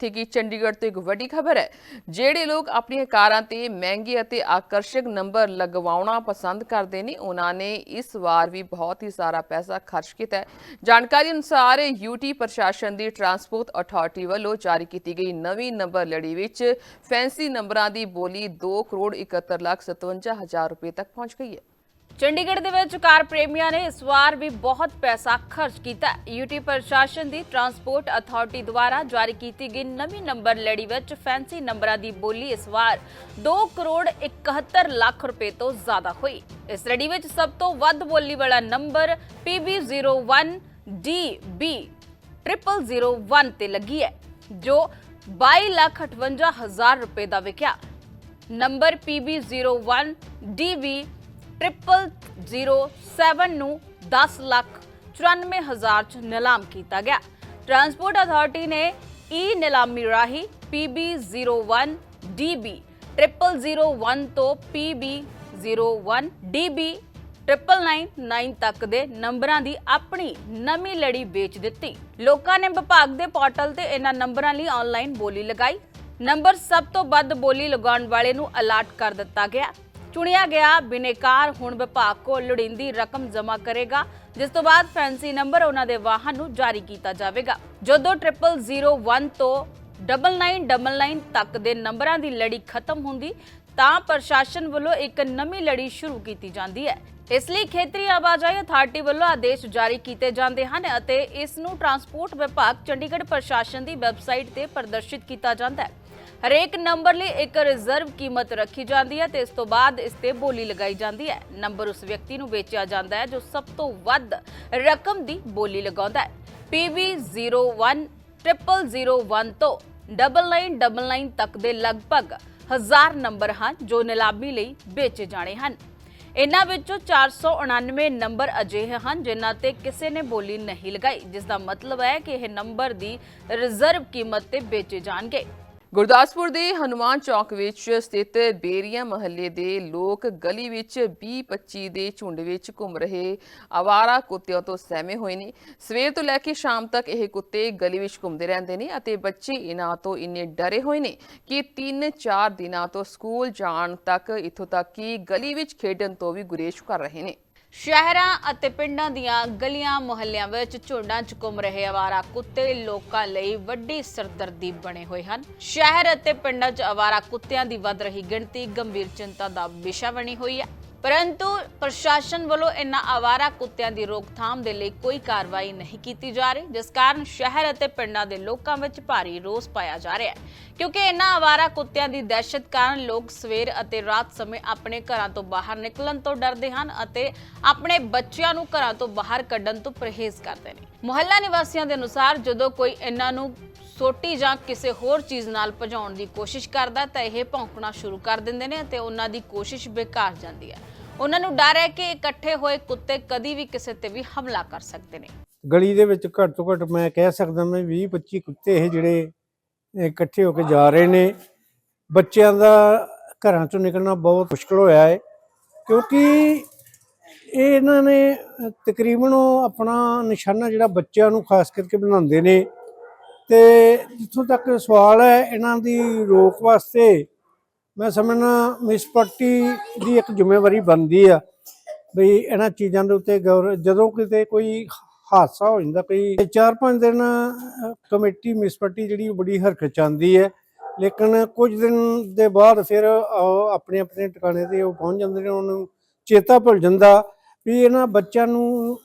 ਇੱਥੇ ਕਿ ਚੰਡੀਗੜ੍ਹ ਤੋਂ ਇੱਕ ਵੱਡੀ ਖਬਰ ਹੈ, ਜਿਹੜੇ ਲੋਕ ਆਪਣੀਆਂ ਕਾਰਾਂ ਤੇ ਮਹਿੰਗੇ ਅਤੇ ਆਕਰਸ਼ਕ ਨੰਬਰ ਲਗਵਾਉਣਾ ਪਸੰਦ ਕਰਦੇ ਨੇ, ਉਹਨਾਂ ਨੇ ਇਸ ਵਾਰ ਵੀ ਬਹੁਤ ਹੀ ਸਾਰਾ ਪੈਸਾ ਖਰਚ ਕੀਤਾ ਹੈ। ਜਾਣਕਾਰੀ ਅਨੁਸਾਰ ਯੂਟੀ ਪ੍ਰਸ਼ਾਸਨ ਦੀ ਟਰਾਂਸਪੋਰਟ ਅਥਾਰਟੀ ਵੱਲੋਂ ਜਾਰੀ ਕੀਤੀ ਗਈ ਨਵੀਂ ਨੰਬਰ ਲੜੀ ਵਿੱਚ ਫੈਂਸੀ ਨੰਬਰਾਂ ਦੀ ਬੋਲੀ 2 ਕਰੋੜ 71 ਲੱਖ 57 ਹਜ਼ਾਰ ਰੁਪਏ ਤੱਕ ਪਹੁੰਚ ਗਈ ਹੈ। ਚੰਡੀਗੜ੍ਹ ਦੇ ਵਿੱਚ ਕਾਰ ਪ੍ਰੇਮੀਆਂ ਨੇ ਇਸ ਵਾਰ ਵੀ ਬਹੁਤ ਪੈਸਾ ਖਰਚ ਕੀਤਾ ਯੂਟੀ ਪ੍ਰਸ਼ਾਸਨ ਦੀ ਟਰਾਂਸਪੋਰਟ ਅਥਾਰਟੀ ਦੁਆਰਾ ਜਾਰੀ ਕੀਤੀ ਗਈ ਨਵੀਂ ਨੰਬਰ ਲੜੀ ਵਿੱਚ ਫੈਂਸੀ ਨੰਬਰਾਂ ਦੀ ਬੋਲੀ ਇਸ ਵਾਰ 2 ਕਰੋੜ 71 ਲੱਖ ਰੁਪਏ ਤੋਂ ਜ਼ਿਆਦਾ ਹੋਈ। ਇਸ ਲੜੀ ਵਿੱਚ ਸਭ ਤੋਂ ਵੱਧ ਬੋਲੀ ਵਾਲਾ ਨੰਬਰ PB01DB 0001 ਤੇ ਲੱਗੀ ਹੈ, ਜੋ 22 ਲੱਖ 58 ਹਜ਼ਾਰ ਰੁਪਏ ਦਾ ਵਿਕਿਆ। ਨੰਬਰ PB01DB 0007 ਨੂੰ 10 ਲੱਖ 94 ਚ ਨਿਲਾਮ ਕੀਤਾ ਗਿਆ। ਟਰਾਂਸਪੋਰਟ ਅਥਾਰਟੀ ਨੇ ਈ ਨਿਲਾਮੀ ਰਾਹੀਂ PB01 DB 0001 ਤੋਂ PB01 DB 9999 ਤੱਕ ਦੇ ਨੰਬਰਾਂ ਦੀ ਆਪਣੀ ਨਵੀਂ ਲੜੀ ਵੇਚ ਦਿੱਤੀ। ਲੋਕਾਂ ਨੇ ਵਿਭਾਗ ਦੇ ਪੋਰਟਲ ਤੇ ਇਹਨਾਂ ਨੰਬਰਾਂ ਲਈ ਆਨਲਾਈਨ ਬੋਲੀ ਲਗਾਈ। ਨੰਬਰ ਸਭ ਤੋਂ ਵੱਧ ਬੋਲੀ ਲਗਾਉਣ ਵਾਲੇ ਨੂੰ ਅਲਾਟ ਕਰ ਦਿੱਤਾ ਗਿਆ। ਚੁਣਿਆ ਗਿਆ ਬਿਨੇਕਾਰ ਹੁਣ ਵਿਭਾਗ ਕੋਲ ਲੋੜੀਂਦੀ ਰਕਮ ਜਮ੍ਹਾਂ ਕਰੇਗਾ, ਜਿਸ ਤੋਂ ਬਾਅਦ ਫੈਂਸੀ ਨੰਬਰ ਉਹਨਾਂ ਦੇ ਵਾਹਨ ਨੂੰ ਜਾਰੀ ਕੀਤਾ ਜਾਵੇਗਾ। ਜਦੋਂ 0001 ਤੋਂ 9999 ਤੱਕ ਦੇ ਨੰਬਰਾਂ ਦੀ ਲੜੀ ਖਤਮ ਹੁੰਦੀ, ਤਾਂ ਪ੍ਰਸ਼ਾਸਨ ਵੱਲੋਂ ਇੱਕ ਨਵੀਂ ਲੜੀ ਸ਼ੁਰੂ ਕੀਤੀ ਜਾਂਦੀ ਹੈ। ਇਸ ਲਈ ਖੇਤਰੀ ਆਵਾਜਾਈ ਅਥਾਰਟੀ ਵੱਲੋਂ ਆਦੇਸ਼ ਜਾਰੀ ਕੀਤੇ ਜਾਂਦੇ ਹਨ ਅਤੇ ਇਸ ਨੂੰ ਟਰਾਂਸਪੋਰਟ ਵਿਭਾਗ ਚੰਡੀਗੜ੍ਹ ਪ੍ਰਸ਼ਾਸਨ ਦੀ ਵੈਬਸਾਈਟ ਤੇ ਪ੍ਰਦਰਸ਼ਿਤ ਕੀਤਾ ਜਾਂਦਾ ਹੈ। ਹਰੇਕ ਨੰਬਰ ਲਈ ਇੱਕ ਰਿਜ਼ਰਵ ਕੀਮਤ ਰੱਖੀ ਜਾਂਦੀ ਹੈ ਤੇ ਇਸ ਤੋਂ ਬਾਅਦ ਇਸ ਤੇ ਬੋਲੀ ਲਗਾਈ ਜਾਂਦੀ ਹੈ। ਨੰਬਰ ਉਸ ਵਿਅਕਤੀ ਨੂੰ ਵੇਚਿਆ ਜਾਂਦਾ ਹੈ ਜੋ ਸਭ ਤੋਂ ਵੱਧ ਰਕਮ ਦੀ ਬੋਲੀ ਲਗਾਉਂਦਾ ਹੈ। PB01 0001 ਤੋਂ 9999 ਤੱਕ ਦੇ ਲਗਭਗ ਹਜ਼ਾਰ ਨੰਬਰ ਹਨ ਜੋ ਨਿਲਾਮੀ ਲਈ ਵੇਚੇ ਜਾਣੇ ਹਨ। ਇਨ੍ਹਾਂ ਵਿੱਚੋਂ 499 ਨੰਬਰ ਅਜਿਹੇ ਹਨ ਜਿਨ੍ਹਾਂ ਤੇ ਕਿਸੇ ਨੇ ਬੋਲੀ ਨਹੀਂ ਲਗਾਈ, ਜਿਸ ਦਾ ਮਤਲਬ ਹੈ ਕਿ ਇਹ ਨੰਬਰ ਦੀ ਰਿਜ਼ਰਵ ਕੀਮਤ ਤੇ ਵੇਚੇ ਜਾਣਗੇ। ਗੁਰਦਾਸਪੁਰ ਦੇ ਹਨੂਮਾਨ ਚੌਕ ਵਿੱਚ ਸਥਿਤ ਬੇਰੀਆਂ ਮਹੱਲੇ ਦੇ ਲੋਕ ਗਲੀ ਵਿੱਚ 20-25 ਦੇ ਝੁੰਡ ਵਿੱਚ ਘੁੰਮ ਰਹੇ ਆਵਾਰਾ ਕੁੱਤਿਆਂ ਤੋਂ ਸਹਿਮੇ ਹੋਏ ਨੇ। ਸਵੇਰ ਤੋਂ ਲੈ ਕੇ ਸ਼ਾਮ ਤੱਕ ਇਹ ਕੁੱਤੇ ਗਲੀ ਵਿੱਚ ਘੁੰਮਦੇ ਰਹਿੰਦੇ ਨੇ ਅਤੇ ਬੱਚੇ ਇਹਨਾਂ ਤੋਂ ਇੰਨੇ ਡਰੇ ਹੋਏ ਨੇ ਕਿ 3-4 ਦਿਨਾਂ ਤੋਂ ਸਕੂਲ ਜਾਣ ਤੱਕ ਇੱਥੋਂ ਤੱਕ ਕਿ ਗਲੀ ਵਿੱਚ ਖੇਡਣ ਤੋਂ ਵੀ ਗੁਰੇਸ਼ ਕਰ ਰਹੇ ਨੇ। ਸ਼ਹਿਰਾਂ ਅਤੇ ਪਿੰਡਾਂ ਦੀਆਂ ਗਲੀਆਂ ਮੁਹੱਲਿਆਂ ਵਿੱਚ ਝੁੰਡਾਂ 'ਚ ਘੁੰਮ ਰਹੇ ਆਵਾਰਾ ਕੁੱਤੇ ਲੋਕਾਂ ਲਈ ਵੱਡੀ ਸਰਦਰਦੀ ਬਣੇ ਹੋਏ ਹਨ। ਸ਼ਹਿਰ ਅਤੇ ਪਿੰਡਾਂ 'ਚ ਆਵਾਰਾ ਕੁੱਤਿਆਂ ਦੀ ਵੱਧ ਰਹੀ ਗਿਣਤੀ ਗੰਭੀਰ ਚਿੰਤਾ ਦਾ ਵਿਸ਼ਾ ਬਣੀ ਹੋਈ ਹੈ। ਪਰੰਤੂ ਪ੍ਰਸ਼ਾਸਨ ਵੱਲੋਂ ਇਨ੍ਹਾਂ ਆਵਾਰਾ ਕੁੱਤਿਆਂ ਦੀ ਰੋਕਥਾਮ ਦੇ ਲਈ ਕੋਈ ਕਾਰਵਾਈ ਨਹੀਂ ਕੀਤੀ ਜਾ ਰਹੀ, ਜਿਸ ਕਾਰਨ ਸ਼ਹਿਰ ਅਤੇ ਪਿੰਡਾਂ ਦੇ ਲੋਕਾਂ ਵਿੱਚ ਭਾਰੀ ਰੋਸ ਪਾਇਆ ਜਾ ਰਿਹਾ ਹੈ। ਕਿਉਂਕਿ ਇਨ੍ਹਾਂ ਆਵਾਰਾ ਕੁੱਤਿਆਂ ਦੀ ਦਹਿਸ਼ਤ ਕਾਰਨ ਲੋਕ ਸਵੇਰ ਅਤੇ ਰਾਤ ਸਮੇਂ ਆਪਣੇ ਘਰਾਂ ਤੋਂ ਬਾਹਰ ਨਿਕਲਣ ਤੋਂ ਡਰਦੇ ਹਨ ਅਤੇ ਆਪਣੇ ਬੱਚਿਆਂ ਨੂੰ ਘਰਾਂ ਤੋਂ ਬਾਹਰ ਕੱਢਣ ਤੋਂ ਪਰਹੇਜ਼ ਕਰਦੇ ਨੇ। ਮੁਹੱਲਾ ਨਿਵਾਸੀਆਂ ਦੇ ਅਨੁਸਾਰ ਜਦੋਂ ਕੋਈ ਇਹਨਾਂ ਨੂੰ ਸੋਟੀ ਜਾਂ ਕਿਸੇ ਹੋਰ ਚੀਜ਼ ਨਾਲ ਭਜਾਉਣ ਦੀ ਕੋਸ਼ਿਸ਼ ਕਰਦਾ ਤਾਂ ਇਹ ਭੌਂਕਣਾ ਸ਼ੁਰੂ ਕਰ ਦਿੰਦੇ ਨੇ ਅਤੇ ਉਹਨਾਂ ਦੀ ਕੋਸ਼ਿਸ਼ ਬੇਕਾਰ ਜਾਂਦੀ ਹੈ। ਉਹਨਾਂ ਨੂੰ ਡਰ ਹੈ ਕਿ ਇਕੱਠੇ ਹੋਏ ਕੁੱਤੇ ਕਦੀ ਵੀ ਕਿਸੇ ਤੇ ਵੀ ਹਮਲਾ ਕਰ ਸਕਦੇ ਨੇ। ਗਲੀ ਦੇ ਵਿੱਚ ਘੱਟ ਤੋਂ ਘੱਟ ਮੈਂ ਕਹਿ ਸਕਦਾ ਮੈਂ 20 25 ਕੁੱਤੇ ਇਹ ਜਿਹੜੇ ਇਕੱਠੇ ਹੋ ਕੇ ਜਾ ਰਹੇ ਨੇ। ਬੱਚਿਆਂ ਦਾ ਘਰਾਂ ਚੋਂ ਨਿਕਲਣਾ ਬਹੁਤ ਮੁਸ਼ਕਲ ਹੋਇਆ ਹੈ, ਕਿਉਂਕਿ ਇਹ ਇਹਨਾਂ ਨੇ ਤਕਰੀਬਨ ਉਹ ਆਪਣਾ ਨਿਸ਼ਾਨਾ ਜਿਹੜਾ ਬੱਚਿਆਂ ਨੂੰ ਖਾਸ ਕਰਕੇ ਬਣਾਉਂਦੇ ਨੇ ਤੇ ਜਿੱਥੋਂ ਤੱਕ ਸਵਾਲ ਹੈ ਇਹਨਾਂ ਦੀ ਰੋਕ ਵਾਸਤੇ ਮੈਂ ਸਮਝਣਾ ਮਿਸਪੱਟੀ ਦੀ ਇੱਕ ਜ਼ਿੰਮੇਵਾਰੀ ਬਣਦੀ ਆ ਵੀ ਇਹਨਾਂ ਚੀਜ਼ਾਂ ਦੇ ਉੱਤੇ ਗੌਰ ਜਦੋਂ ਕਿਤੇ ਕੋਈ ਹਾਦਸਾ ਹੋ ਜਾਂਦਾ, ਕੋਈ 4-5 ਦਿਨ ਕਮੇਟੀ ਮਿਸਪੱਟੀ ਜਿਹੜੀ ਉਹ ਬੜੀ ਹਰਕਤ ਚ ਆਉਂਦੀ ਹੈ। ਲੇਕਿਨ ਕੁਝ ਦਿਨ ਦੇ ਬਾਅਦ ਫਿਰ ਆਪਣੇ ਆਪਣੇ ਟਿਕਾਣੇ ਤੇ ਉਹ ਪਹੁੰਚ ਜਾਂਦੇ ਨੇ, ਉਹਨੂੰ ਚੇਤਾ ਭੁੱਲ ਜਾਂਦਾ ਵੀ ਇਹਨਾਂ ਬੱਚਿਆਂ ਨੂੰ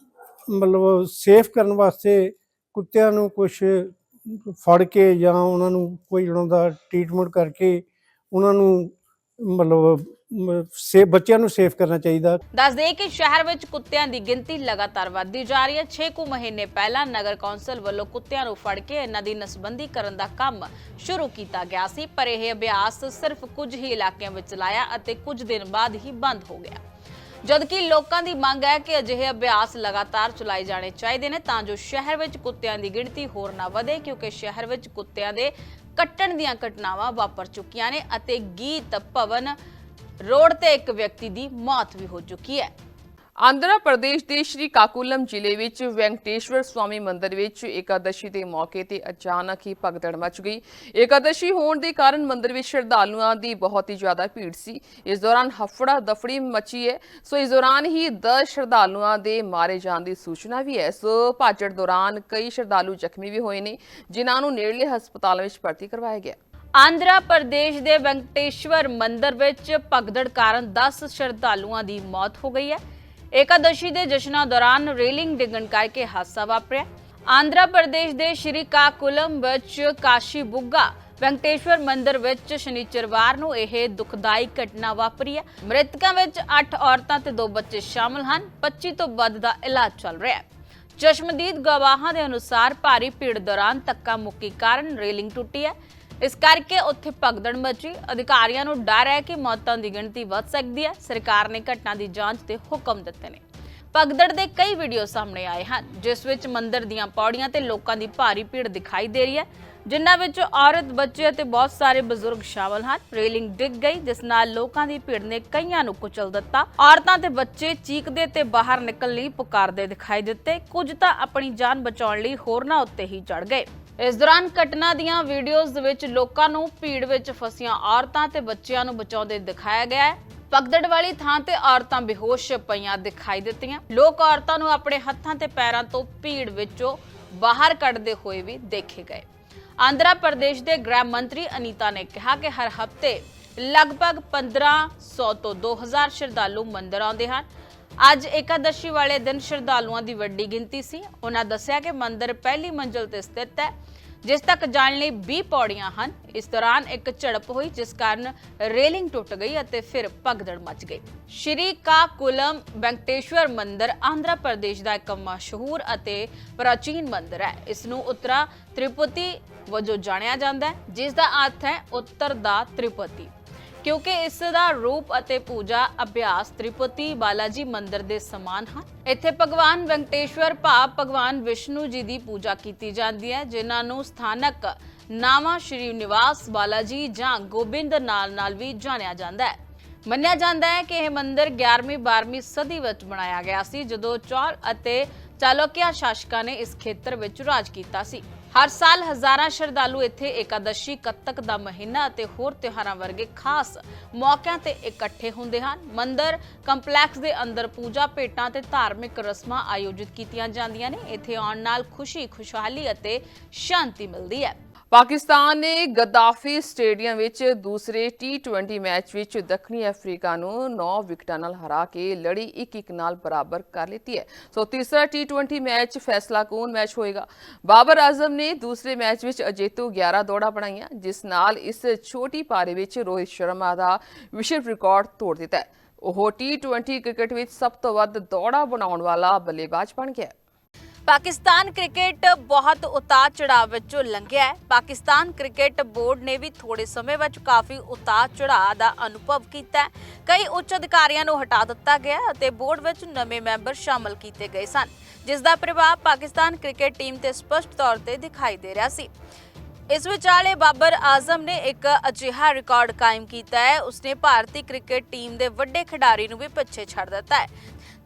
ਮਤਲਬ ਸੇਫ ਕਰਨ ਵਾਸਤੇ ਕੁੱਤਿਆਂ ਨੂੰ ਕੁਝ ਫੜ ਕੇ ਜਾਂ ਉਹਨਾਂ ਨੂੰ ਕੋਈ ਜਿਹੜਾ ਦਾ ਟ੍ਰੀਟਮੈਂਟ ਕਰਕੇ ਉਹਨਾਂ ਨੂੰ ਮਤਲਬ ਸੇ ਬੱਚਿਆਂ ਨੂੰ ਸੇਫ ਕਰਨਾ ਚਾਹੀਦਾ। ਦੱਸ ਦੇਈਏ ਕਿ ਸ਼ਹਿਰ ਵਿੱਚ ਕੁੱਤਿਆਂ ਦੀ ਗਿਣਤੀ ਲਗਾਤਾਰ ਵਧਦੀ ਜਾ ਰਹੀ ਹੈ। 6 ਕੁ ਮਹੀਨੇ ਪਹਿਲਾਂ ਨਗਰ ਕੌਂਸਲ ਵੱਲੋਂ ਕੁੱਤਿਆਂ ਨੂੰ ਫੜ ਕੇ ਇਹਨਾਂ ਦੀ ਨਸਬੰਦੀ ਕਰਨ ਦਾ ਕੰਮ ਸ਼ੁਰੂ ਕੀਤਾ ਗਿਆ ਸੀ, ਪਰ ਇਹ ਅਭਿਆਸ ਸਿਰਫ ਕੁਝ ਹੀ ਇਲਾਕਿਆਂ ਵਿੱਚ ਚਲਾਇਆ ਅਤੇ ਕੁਝ ਦਿਨ ਬਾਅਦ ਹੀ ਬੰਦ ਹੋ ਗਿਆ। ਜਦਕਿ ਲੋਕਾਂ ਦੀ ਮੰਗ ਹੈ ਕਿ ਅਜਿਹੇ ਅਭਿਆਸ ਲਗਾਤਾਰ ਚਲਾਏ ਜਾਣੇ ਚਾਹੀਦੇ ਨੇ, ਤਾਂ ਜੋ ਸ਼ਹਿਰ ਵਿੱਚ ਕੁੱਤਿਆਂ ਦੀ ਗਿਣਤੀ ਹੋਰ ਨਾ ਵਧੇ, ਕਿਉਂਕਿ ਸ਼ਹਿਰ ਵਿੱਚ ਕੁੱਤਿਆਂ ਦੇ ਕੱਟਣ ਦੀਆਂ ਘਟਨਾਵਾਂ ਵਾਪਰ ਚੁੱਕੀਆਂ ਨੇ ਅਤੇ ਗੀਤ ਭਵਨ ਰੋਡ ਤੇ ਇੱਕ ਵਿਅਕਤੀ ਦੀ ਮੌਤ ਵੀ ਹੋ ਚੁੱਕੀ ਹੈ। ਆਂਧਰਾ ਪ੍ਰਦੇਸ਼ ਦੇ ਸ਼੍ਰੀ ਕਾਕੂਲਮ ਜ਼ਿਲ੍ਹੇ ਵਿੱਚ ਵੈਂਕਟੇਸ਼ਵਰ ਸਵਾਮੀ ਮੰਦਿਰ ਵਿੱਚ ਏਕਾਦਸ਼ੀ ਦੇ ਮੌਕੇ ਤੇ ਅਚਾਨਕ ਹੀ ਭਗਦੜ ਮਚ ਗਈ। ਏਕਾਦਸ਼ੀ ਹੋਣ ਦੇ ਕਾਰਨ ਮੰਦਿਰ ਵਿੱਚ ਸ਼ਰਧਾਲੂਆਂ ਦੀ ਬਹੁਤ ਹੀ ਜ਼ਿਆਦਾ ਭੀੜ ਸੀ। ਇਸ ਦੌਰਾਨ ਹਫੜਾ ਦਫੜੀ ਮਚੀ ਹੈ। ਸੋ ਇਸ ਦੌਰਾਨ ਹੀ 10 ਸ਼ਰਧਾਲੂਆਂ ਦੇ ਮਾਰੇ ਜਾਣ ਦੀ ਸੂਚਨਾ ਵੀ ਹੈ। ਸੋ ਭਾਜੜ ਦੌਰਾਨ ਕਈ ਸ਼ਰਧਾਲੂ ਜ਼ਖਮੀ ਵੀ ਹੋਏ ਨੇ, ਜਿਨ੍ਹਾਂ ਨੂੰ ਨੇੜਲੇ ਹਸਪਤਾਲਾਂ ਵਿੱਚ ਭਰਤੀ ਕਰਵਾਇਆ ਗਿਆ। ਆਂਧਰਾ ਪ੍ਰਦੇਸ਼ ਦੇ ਵੈਂਕਟੇਸ਼ਵਰ ਮੰਦਿਰ ਵਿੱਚ ਭਗਦੜ ਕਾਰਨ 10 ਸ਼ਰਧਾਲੂਆਂ ਦੀ ਮੌਤ ਹੋ ਗਈ ਹੈ। ਏਕਾਦਸ਼ੀ ਦੇ ਜਸ਼ਨਾਂ ਦੌਰਾਨ ਰੇਲਿੰਗ ਡਿੱਗਣ ਕਰਕੇ ਹਾਦਸਾ ਵਾਪਰਿਆ ਆਂਧਰਾ ਪ੍ਰਦੇਸ਼ ਦੇ ਸ਼੍ਰੀ ਕਾਕੁਲਮ ਵਿੱਚ ਕਾਸ਼ੀ ਬੁੱਗਾ ਵੈਂਕਟੇਸ਼ਵਰ ਮੰਦਿਰ ਵਿੱਚ ਸ਼ਨੀਚਰਵਾਰ ਨੂੰ ਇਹ ਦੁਖਦਾਈ ਘਟਨਾ ਵਾਪਰੀ ਹੈ ਮ੍ਰਿਤਕਾਂ ਵਿੱਚ 8 ਔਰਤਾਂ ਤੇ 2 ਬੱਚੇ ਸ਼ਾਮਲ ਹਨ 25 ਤੋਂ ਵੱਧ ਦਾ ਇਲਾਜ ਚੱਲ ਰਿਹਾ ਹੈ ਚਸ਼ਮਦੀਦ ਗਵਾਹਾਂ ਦੇ ਅਨੁਸਾਰ ਭਾਰੀ ਭੀੜ ਦੌਰਾਨ ਧੱਕਾ ਮੁੱਕੀ ਕਾਰਨ ਰੇਲਿੰਗ ਟੁੱਟੀ ਹੈ ਇਸ ਕਰਕੇ ਉੱਥੇ ਭਗਦੜ ਮਚੀ। ਅਧਿਕਾਰੀਆਂ ਨੂੰ ਡਰ ਹੈ ਕਿ ਮੌਤਾਂ ਦੀ ਗਿਣਤੀ ਵੱਧ ਸਕਦੀ ਹੈ। ਸਰਕਾਰ ਨੇ ਘਟਨਾ ਦੀ ਜਾਂਚ ਦੇ ਹੁਕਮ ਦਿੱਤੇ ਨੇ। ਭਗਦੜ ਦੇ ਕਈ ਵੀਡੀਓ ਸਾਹਮਣੇ ਆਏ ਹਨ, ਜਿਸ ਵਿੱਚ ਮੰਦਿਰ ਦੀਆਂ ਪੌੜੀਆਂ ਤੇ ਲੋਕਾਂ ਦੀ ਭਾਰੀ ਭੀੜ ਦਿਖਾਈ ਦੇ ਰਹੀ ਹੈ, ਜਿਨ੍ਹਾਂ ਵਿੱਚ ਔਰਤ, ਬੱਚੇ ਅਤੇ ਬਹੁਤ ਸਾਰੇ ਬਜ਼ੁਰਗ ਸ਼ਾਮਲ ਹਨ। ਰੇਲਿੰਗ ਡਿੱਗ ਗਈ, ਜਿਸ ਨਾਲ ਲੋਕਾਂ ਦੀ ਭੀੜ ਨੇ ਕਈਆਂ ਨੂੰ ਕੁਚਲ ਦਿੱਤਾ। ਔਰਤਾਂ ਤੇ ਬੱਚੇ ਚੀਕਦੇ ਤੇ ਬਾਹਰ ਨਿਕਲ ਲਈ ਪੁਕਾਰਦੇ ਦਿਖਾਈ ਦਿੱਤੇ। ਕੁਝ ਤਾਂ ਆਪਣੀ ਜਾਨ ਬਚਾਉਣ ਲਈ ਹੋਰਨਾਂ ਉੱਤੇ ਹੀ ਚੜ ਗਏ। ਇਸ ਦੌਰਾਨ ਘਟਨਾ ਦੀਆਂ ਵੀਡੀਓਜ਼ ਵਿੱਚ ਲੋਕਾਂ ਨੂੰ ਭੀੜ ਵਿੱਚ ਫਸੀਆਂ ਔਰਤਾਂ ਤੇ ਬੱਚਿਆਂ ਨੂੰ ਬਚਾਉਂਦੇ ਦਿਖਾਇਆ ਗਿਆ ਹੈ। ਪਗਦੜ ਵਾਲੀ ਥਾਂ ਤੇ ਔਰਤਾਂ ਬੇਹੋਸ਼ ਪਈਆਂ ਦਿਖਾਈ ਦਿੱਤੀਆਂ। ਲੋਕ ਔਰਤਾਂ ਨੂੰ ਆਪਣੇ ਹੱਥਾਂ ਤੇ ਪੈਰਾਂ ਤੋਂ ਭੀੜ ਵਿੱਚੋਂ ਬਾਹਰ ਕੱਢਦੇ ਹੋਏ ਵੀ ਦੇਖੇ ਗਏ। ਆਂਧਰਾ ਪ੍ਰਦੇਸ਼ ਦੇ ਗ੍ਰਹਿ ਮੰਤਰੀ ਅਨੀਤਾ ਨੇ ਕਿਹਾ ਕਿ ਹਰ ਹਫ਼ਤੇ ਲਗਭਗ 1500 ਤੋਂ 2000 ਸ਼ਰਧਾਲੂ ਮੰਦਰ ਆਉਂਦੇ ਹਨ। ਅੱਜ ਇਕਾਦਸ਼ੀ ਵਾਲੇ ਦਿਨ ਸ਼ਰਧਾਲੂਆਂ ਦੀ ਵੱਡੀ ਗਿਣਤੀ ਸੀ। ਉਹਨਾਂ ਦੱਸਿਆ ਕਿ ਮੰਦਰ ਪਹਿਲੀ ਮੰਜ਼ਲ ਤੇ ਸਥਿਤ ਹੈ, ਜਿਸ ਤੱਕ ਜਾਣ ਲਈ 20 ਪੌੜੀਆਂ ਹਨ। ਇਸ ਦੌਰਾਨ ਇੱਕ ਝੜਪ ਹੋਈ, ਜਿਸ ਕਾਰਨ ਰੇਲਿੰਗ ਟੁੱਟ ਗਈ ਅਤੇ ਫਿਰ ਭਗਦੜ ਮਚ ਗਈ। ਸ਼੍ਰੀ ਕਾਕੁਲਮ ਵੈਂਕਟੇਸ਼ਵਰ ਮੰਦਿਰ ਆਂਧਰਾ ਪ੍ਰਦੇਸ਼ ਦਾ ਇੱਕ ਮਸ਼ਹੂਰ ਅਤੇ ਪ੍ਰਾਚੀਨ ਮੰਦਿਰ ਹੈ। ਇਸ ਨੂੰ ਉੱਤਰਾ ਤ੍ਰਿਪੁਤੀ ਵਜੋਂ ਜਾਣਿਆ ਜਾਂਦਾ ਹੈ, ਜਿਸ ਦਾ ਅਰਥ ਹੈ ਉੱਤਰ ਦਾ ਤ੍ਰਿਪਤੀ। ਕਿਉਂਕਿ ਇਸ ਦਾ ਰੂਪ ਅਤੇ ਪੂਜਾ ਅਭਿਆਸ ਤ੍ਰਿਪਤੀ ਬਾਲਾਜੀ ਮੰਦਿਰ ਦੇ ਸਮਾਨ ਹਨ। ਇੱਥੇ ਭਗਵਾਨ ਵੈਂਕਟੇਸ਼ਵਰ ਭਾਵ ਭਗਵਾਨ ਵਿਸ਼ਨੂੰ ਜੀ ਦੀ ਪੂਜਾ ਕੀਤੀ ਜਾਂਦੀ ਹੈ, ਜਿਨ੍ਹਾਂ ਨੂੰ ਸਥਾਨਕ ਨਾਮਾ ਸ਼੍ਰੀ ਨਿਵਾਸ ਬਾਲਾਜੀ ਜਾਂ ਗੋਬਿੰਦ ਨਾਲ ਨਾਲ ਵੀ ਜਾਣਿਆ ਜਾਂਦਾ ਹੈ। ਮੰਨਿਆ ਜਾਂਦਾ ਹੈ ਕਿ ਇਹ ਮੰਦਿਰ 11ਵੀਂ 12ਵੀਂ ਸਦੀ ਵਿੱਚ ਬਣਾਇਆ ਗਿਆ ਸੀ, ਜਦੋਂ ਚੌਲ ਅਤੇ ਚਾਲੁਕਿਆ ਸ਼ਾਸਕਾਂ ਨੇ ਇਸ ਖੇਤਰ ਵਿੱਚ ਰਾਜ ਕੀਤਾ ਸੀ। ਹਰ ਸਾਲ ਹਜ਼ਾਰਾਂ ਸ਼ਰਧਾਲੂ ਇੱਥੇ ਏਕਾਦਸ਼ੀ ਕੱਤਕ ਦਾ ਮਹੀਨਾ ਅਤੇ ਹੋਰ ਤਿਉਹਾਰਾਂ ਵਰਗੇ ਖਾਸ ਮੌਕਿਆਂ ਤੇ ਇਕੱਠੇ ਹੁੰਦੇ ਹਨ। ਮੰਦਰ ਕੰਪਲੈਕਸ ਦੇ ਅੰਦਰ ਪੂਜਾ ਭੇਟਾਂ ਤੇ ਧਾਰਮਿਕ ਰਸਮਾਂ ਆਯੋਜਿਤ ਕੀਤੀਆਂ ਜਾਂਦੀਆਂ ਨੇ। ਇੱਥੇ ਆਉਣ ਨਾਲ ਖੁਸ਼ੀ, ਖੁਸ਼ਹਾਲੀ ਅਤੇ ਸ਼ਾਂਤੀ ਮਿਲਦੀ ਹੈ। ਪਾਕਿਸਤਾਨ ਨੇ ਗਦਾਫ਼ੀ ਸਟੇਡੀਅਮ ਵਿੱਚ ਦੂਸਰੇ T20 ਮੈਚ ਵਿੱਚ ਦੱਖਣੀ ਅਫਰੀਕਾ ਨੂੰ 9 ਵਿਕਟਾਂ ਨਾਲ ਹਰਾ ਕੇ ਲੜੀ 1-1 ਨਾਲ ਬਰਾਬਰ ਕਰ ਲਿੱਤੀ ਹੈ। ਸੋ ਤੀਸਰਾ T20 ਮੈਚ ਫੈਸਲਾਕੂਨ ਮੈਚ ਹੋਏਗਾ। ਬਾਬਰ ਆਜ਼ਮ ਨੇ ਦੂਸਰੇ ਮੈਚ ਵਿੱਚ ਅਜੇਤੂ 11 ਦੌੜਾਂ ਬਣਾਈਆਂ, ਜਿਸ ਨਾਲ ਇਸ ਛੋਟੀ ਪਾਰੀ ਵਿੱਚ ਰੋਹਿਤ ਸ਼ਰਮਾ ਦਾ ਵਿਸ਼ਵ ਰਿਕਾਰਡ ਤੋੜ ਦਿੱਤਾ ਹੈ। ਉਹ T20 ਕ੍ਰਿਕਟ ਵਿੱਚ ਸਭ ਤੋਂ ਵੱਧ ਦੌੜਾਂ ਬਣਾਉਣ ਵਾਲਾ ਬੱਲੇਬਾਜ਼ ਬਣ ਗਿਆ ਹੈ। ਪਾਕਿਸਤਾਨ ਕ੍ਰਿਕਟ ਬਹੁਤ ਉਤਾਰ ਚੜਾਅ ਵਿੱਚੋਂ ਲੰਘਿਆ ਹੈ। ਪਾਕਿਸਤਾਨ ਕ੍ਰਿਕਟ ਬੋਰਡ ਨੇ ਵੀ ਥੋੜੇ ਸਮੇਂ ਵਿੱਚ ਕਾਫੀ ਉਤਾਰ ਚੜਾਅ ਦਾ ਅਨੁਭਵ ਕੀਤਾ ਹੈ। ਕਈ ਉੱਚ ਅਧਿਕਾਰੀਆਂ ਨੂੰ ਹਟਾ ਦਿੱਤਾ ਗਿਆ ਅਤੇ ਬੋਰਡ ਵਿੱਚ ਨਵੇਂ ਮੈਂਬਰ ਸ਼ਾਮਲ ਕੀਤੇ ਗਏ ਸਨ, ਜਿਸ ਦਾ ਪ੍ਰਭਾਵ ਪਾਕਿਸਤਾਨ ਕ੍ਰਿਕਟ ਟੀਮ ਤੇ ਸਪਸ਼ਟ ਤੌਰ ਤੇ ਦਿਖਾਈ ਦੇ ਰਿਹਾ ਸੀ। ਇਸ ਵਿਚਾਲੇ ਬਾਬਰ ਆਜ਼ਮ ਨੇ ਇੱਕ ਅਜਿਹਾ ਰਿਕਾਰਡ ਕਾਇਮ ਕੀਤਾ ਹੈ। ਉਸਨੇ ਭਾਰਤੀ ਕ੍ਰਿਕਟ ਟੀਮ ਦੇ ਵੱਡੇ ਖਿਡਾਰੀ ਨੂੰ ਵੀ ਪਿੱਛੇ ਛੱਡ ਦਿੱਤਾ ਹੈ।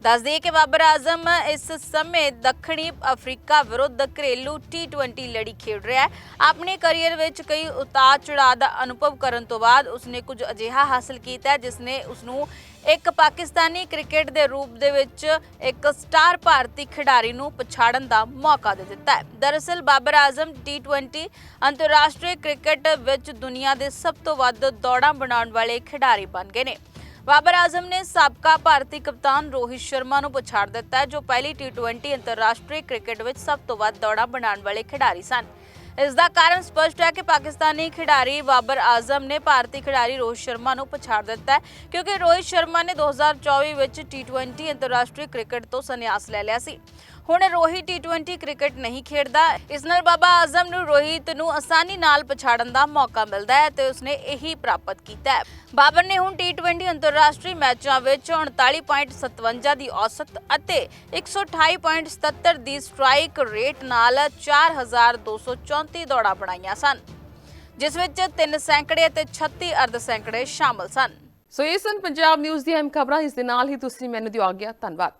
ਦੱਸ ਦਈਏ ਕਿ ਬਾਬਰ ਆਜ਼ਮ ਇਸ ਸਮੇਂ ਦੱਖਣੀ ਅਫਰੀਕਾ ਵਿਰੁੱਧ ਘਰੇਲੂ T20 ਲੜੀ ਖੇਡ ਰਿਹਾ ਹੈ। ਆਪਣੇ ਕੈਰੀਅਰ ਵਿੱਚ ਕਈ ਉਤਾਰ ਚੜਾਅ ਦਾ ਅਨੁਭਵ ਕਰਨ ਤੋਂ ਬਾਅਦ ਉਸਨੇ ਕੁਝ ਅਜਿਹਾ ਹਾਸਲ ਕੀਤਾ ਹੈ ਜਿਸ ਨੇ ਉਸਨੂੰ ਇੱਕ ਪਾਕਿਸਤਾਨੀ ਕ੍ਰਿਕਟ ਦੇ ਰੂਪ ਦੇ ਵਿੱਚ ਇੱਕ ਸਟਾਰ ਭਾਰਤੀ ਖਿਡਾਰੀ ਨੂੰ ਪਛਾੜਨ ਦਾ ਮੌਕਾ ਦੇ ਦਿੱਤਾ ਹੈ। ਦਰਅਸਲ, ਬਾਬਰ ਆਜ਼ਮ T20 ਅੰਤਰਰਾਸ਼ਟਰੀ ਕ੍ਰਿਕਟ ਵਿੱਚ ਦੁਨੀਆ ਦੇ ਸਭ ਤੋਂ ਵੱਧ ਦੌੜਾਂ ਬਣਾਉਣ ਵਾਲੇ ਖਿਡਾਰੀ ਬਣ ਗਏ ਨੇ। ਬਾਬਰ ਆਜ਼ਮ ਨੇ ਸਾਬਕਾ ਭਾਰਤੀ ਕਪਤਾਨ ਰੋਹਿਤ ਸ਼ਰਮਾ ਨੂੰ ਪਛਾੜ ਦਿੱਤਾ ਜੋ ਪਹਿਲੀ T20 ਅੰਤਰਰਾਸ਼ਟਰੀ ਕ੍ਰਿਕਟ ਵਿੱਚ ਸਭ ਤੋਂ ਵੱਧ ਦੌੜਾਂ ਬਣਾਉਣ ਵਾਲੇ ਖਿਡਾਰੀ ਸਨ। ਇਸ ਦਾ ਕਾਰਨ ਸਪਸ਼ਟ ਹੈ ਕਿ ਪਾਕਿਸਤਾਨੀ ਖਿਡਾਰੀ ਬਾਬਰ ਆਜ਼ਮ ਨੇ ਭਾਰਤੀ ਖਿਡਾਰੀ ਰੋਹਿਤ ਸ਼ਰਮਾ ਨੂੰ ਪਛਾੜ ਦਿੱਤਾ ਹੈ, ਕਿਉਂਕਿ ਰੋਹਿਤ ਸ਼ਰਮਾ ਨੇ 2024 ਵਿੱਚ T20 ਅੰਤਰਰਾਸ਼ਟਰੀ ਕ੍ਰਿਕਟ ਤੋਂ ਸੰਨਿਆਸ ਲੈ ਲਿਆ ਸੀ। ਹੁਣ ਰੋਹਿਤ T20 ਕ੍ਰਿਕਟ ਨਹੀਂ ਖੇਡਦਾ। ਇਸ ਨਾਲ ਬਾਬਾ ਆਜ਼ਮ ਨੂੰ ਰੋਹਿਤ ਨੂੰ ਆਸਾਨੀ ਨਾਲ ਪਛਾੜਨ ਦਾ ਮੌਕਾ ਮਿਲਦਾ ਹੈ ਤੇ ਉਸਨੇ ਇਹੀ ਪ੍ਰਾਪਤ ਕੀਤਾ ਹੈ। ਬਾਬਰ ਨੇ ਹੁਣ T20 ਅੰਤਰਰਾਸ਼ਟਰੀ ਮੈਚਾਂ ਵਿੱਚ 39.57 ਦੀ ਔਸਤ ਅਤੇ 128.77 ਦੀ ਸਟ੍ਰਾਈਕ ਰੇਟ ਨਾਲ 4234 ਦੌੜਾਂ ਬਣਾਈਆਂ ਸਨ, ਜਿਸ ਵਿੱਚ 3 ਸੈਂਕੜੇ ਅਤੇ 36 ਅਰਧ ਸੈਂਕੜੇ ਸ਼ਾਮਲ ਸਨ। ਸੋ ਇਹ ਸਨ ਪੰਜਾਬ ਨਿਊਜ਼ ਦੀਆਂ ਅਹਿਮ ਖਬਰਾਂ, ਇਸ ਦੇ ਨਾਲ ਹੀ ਤੁਸੀਂ ਮੈਨੂੰ ਦਿਓ ਆਗਿਆ, ਧੰਨਵਾਦ।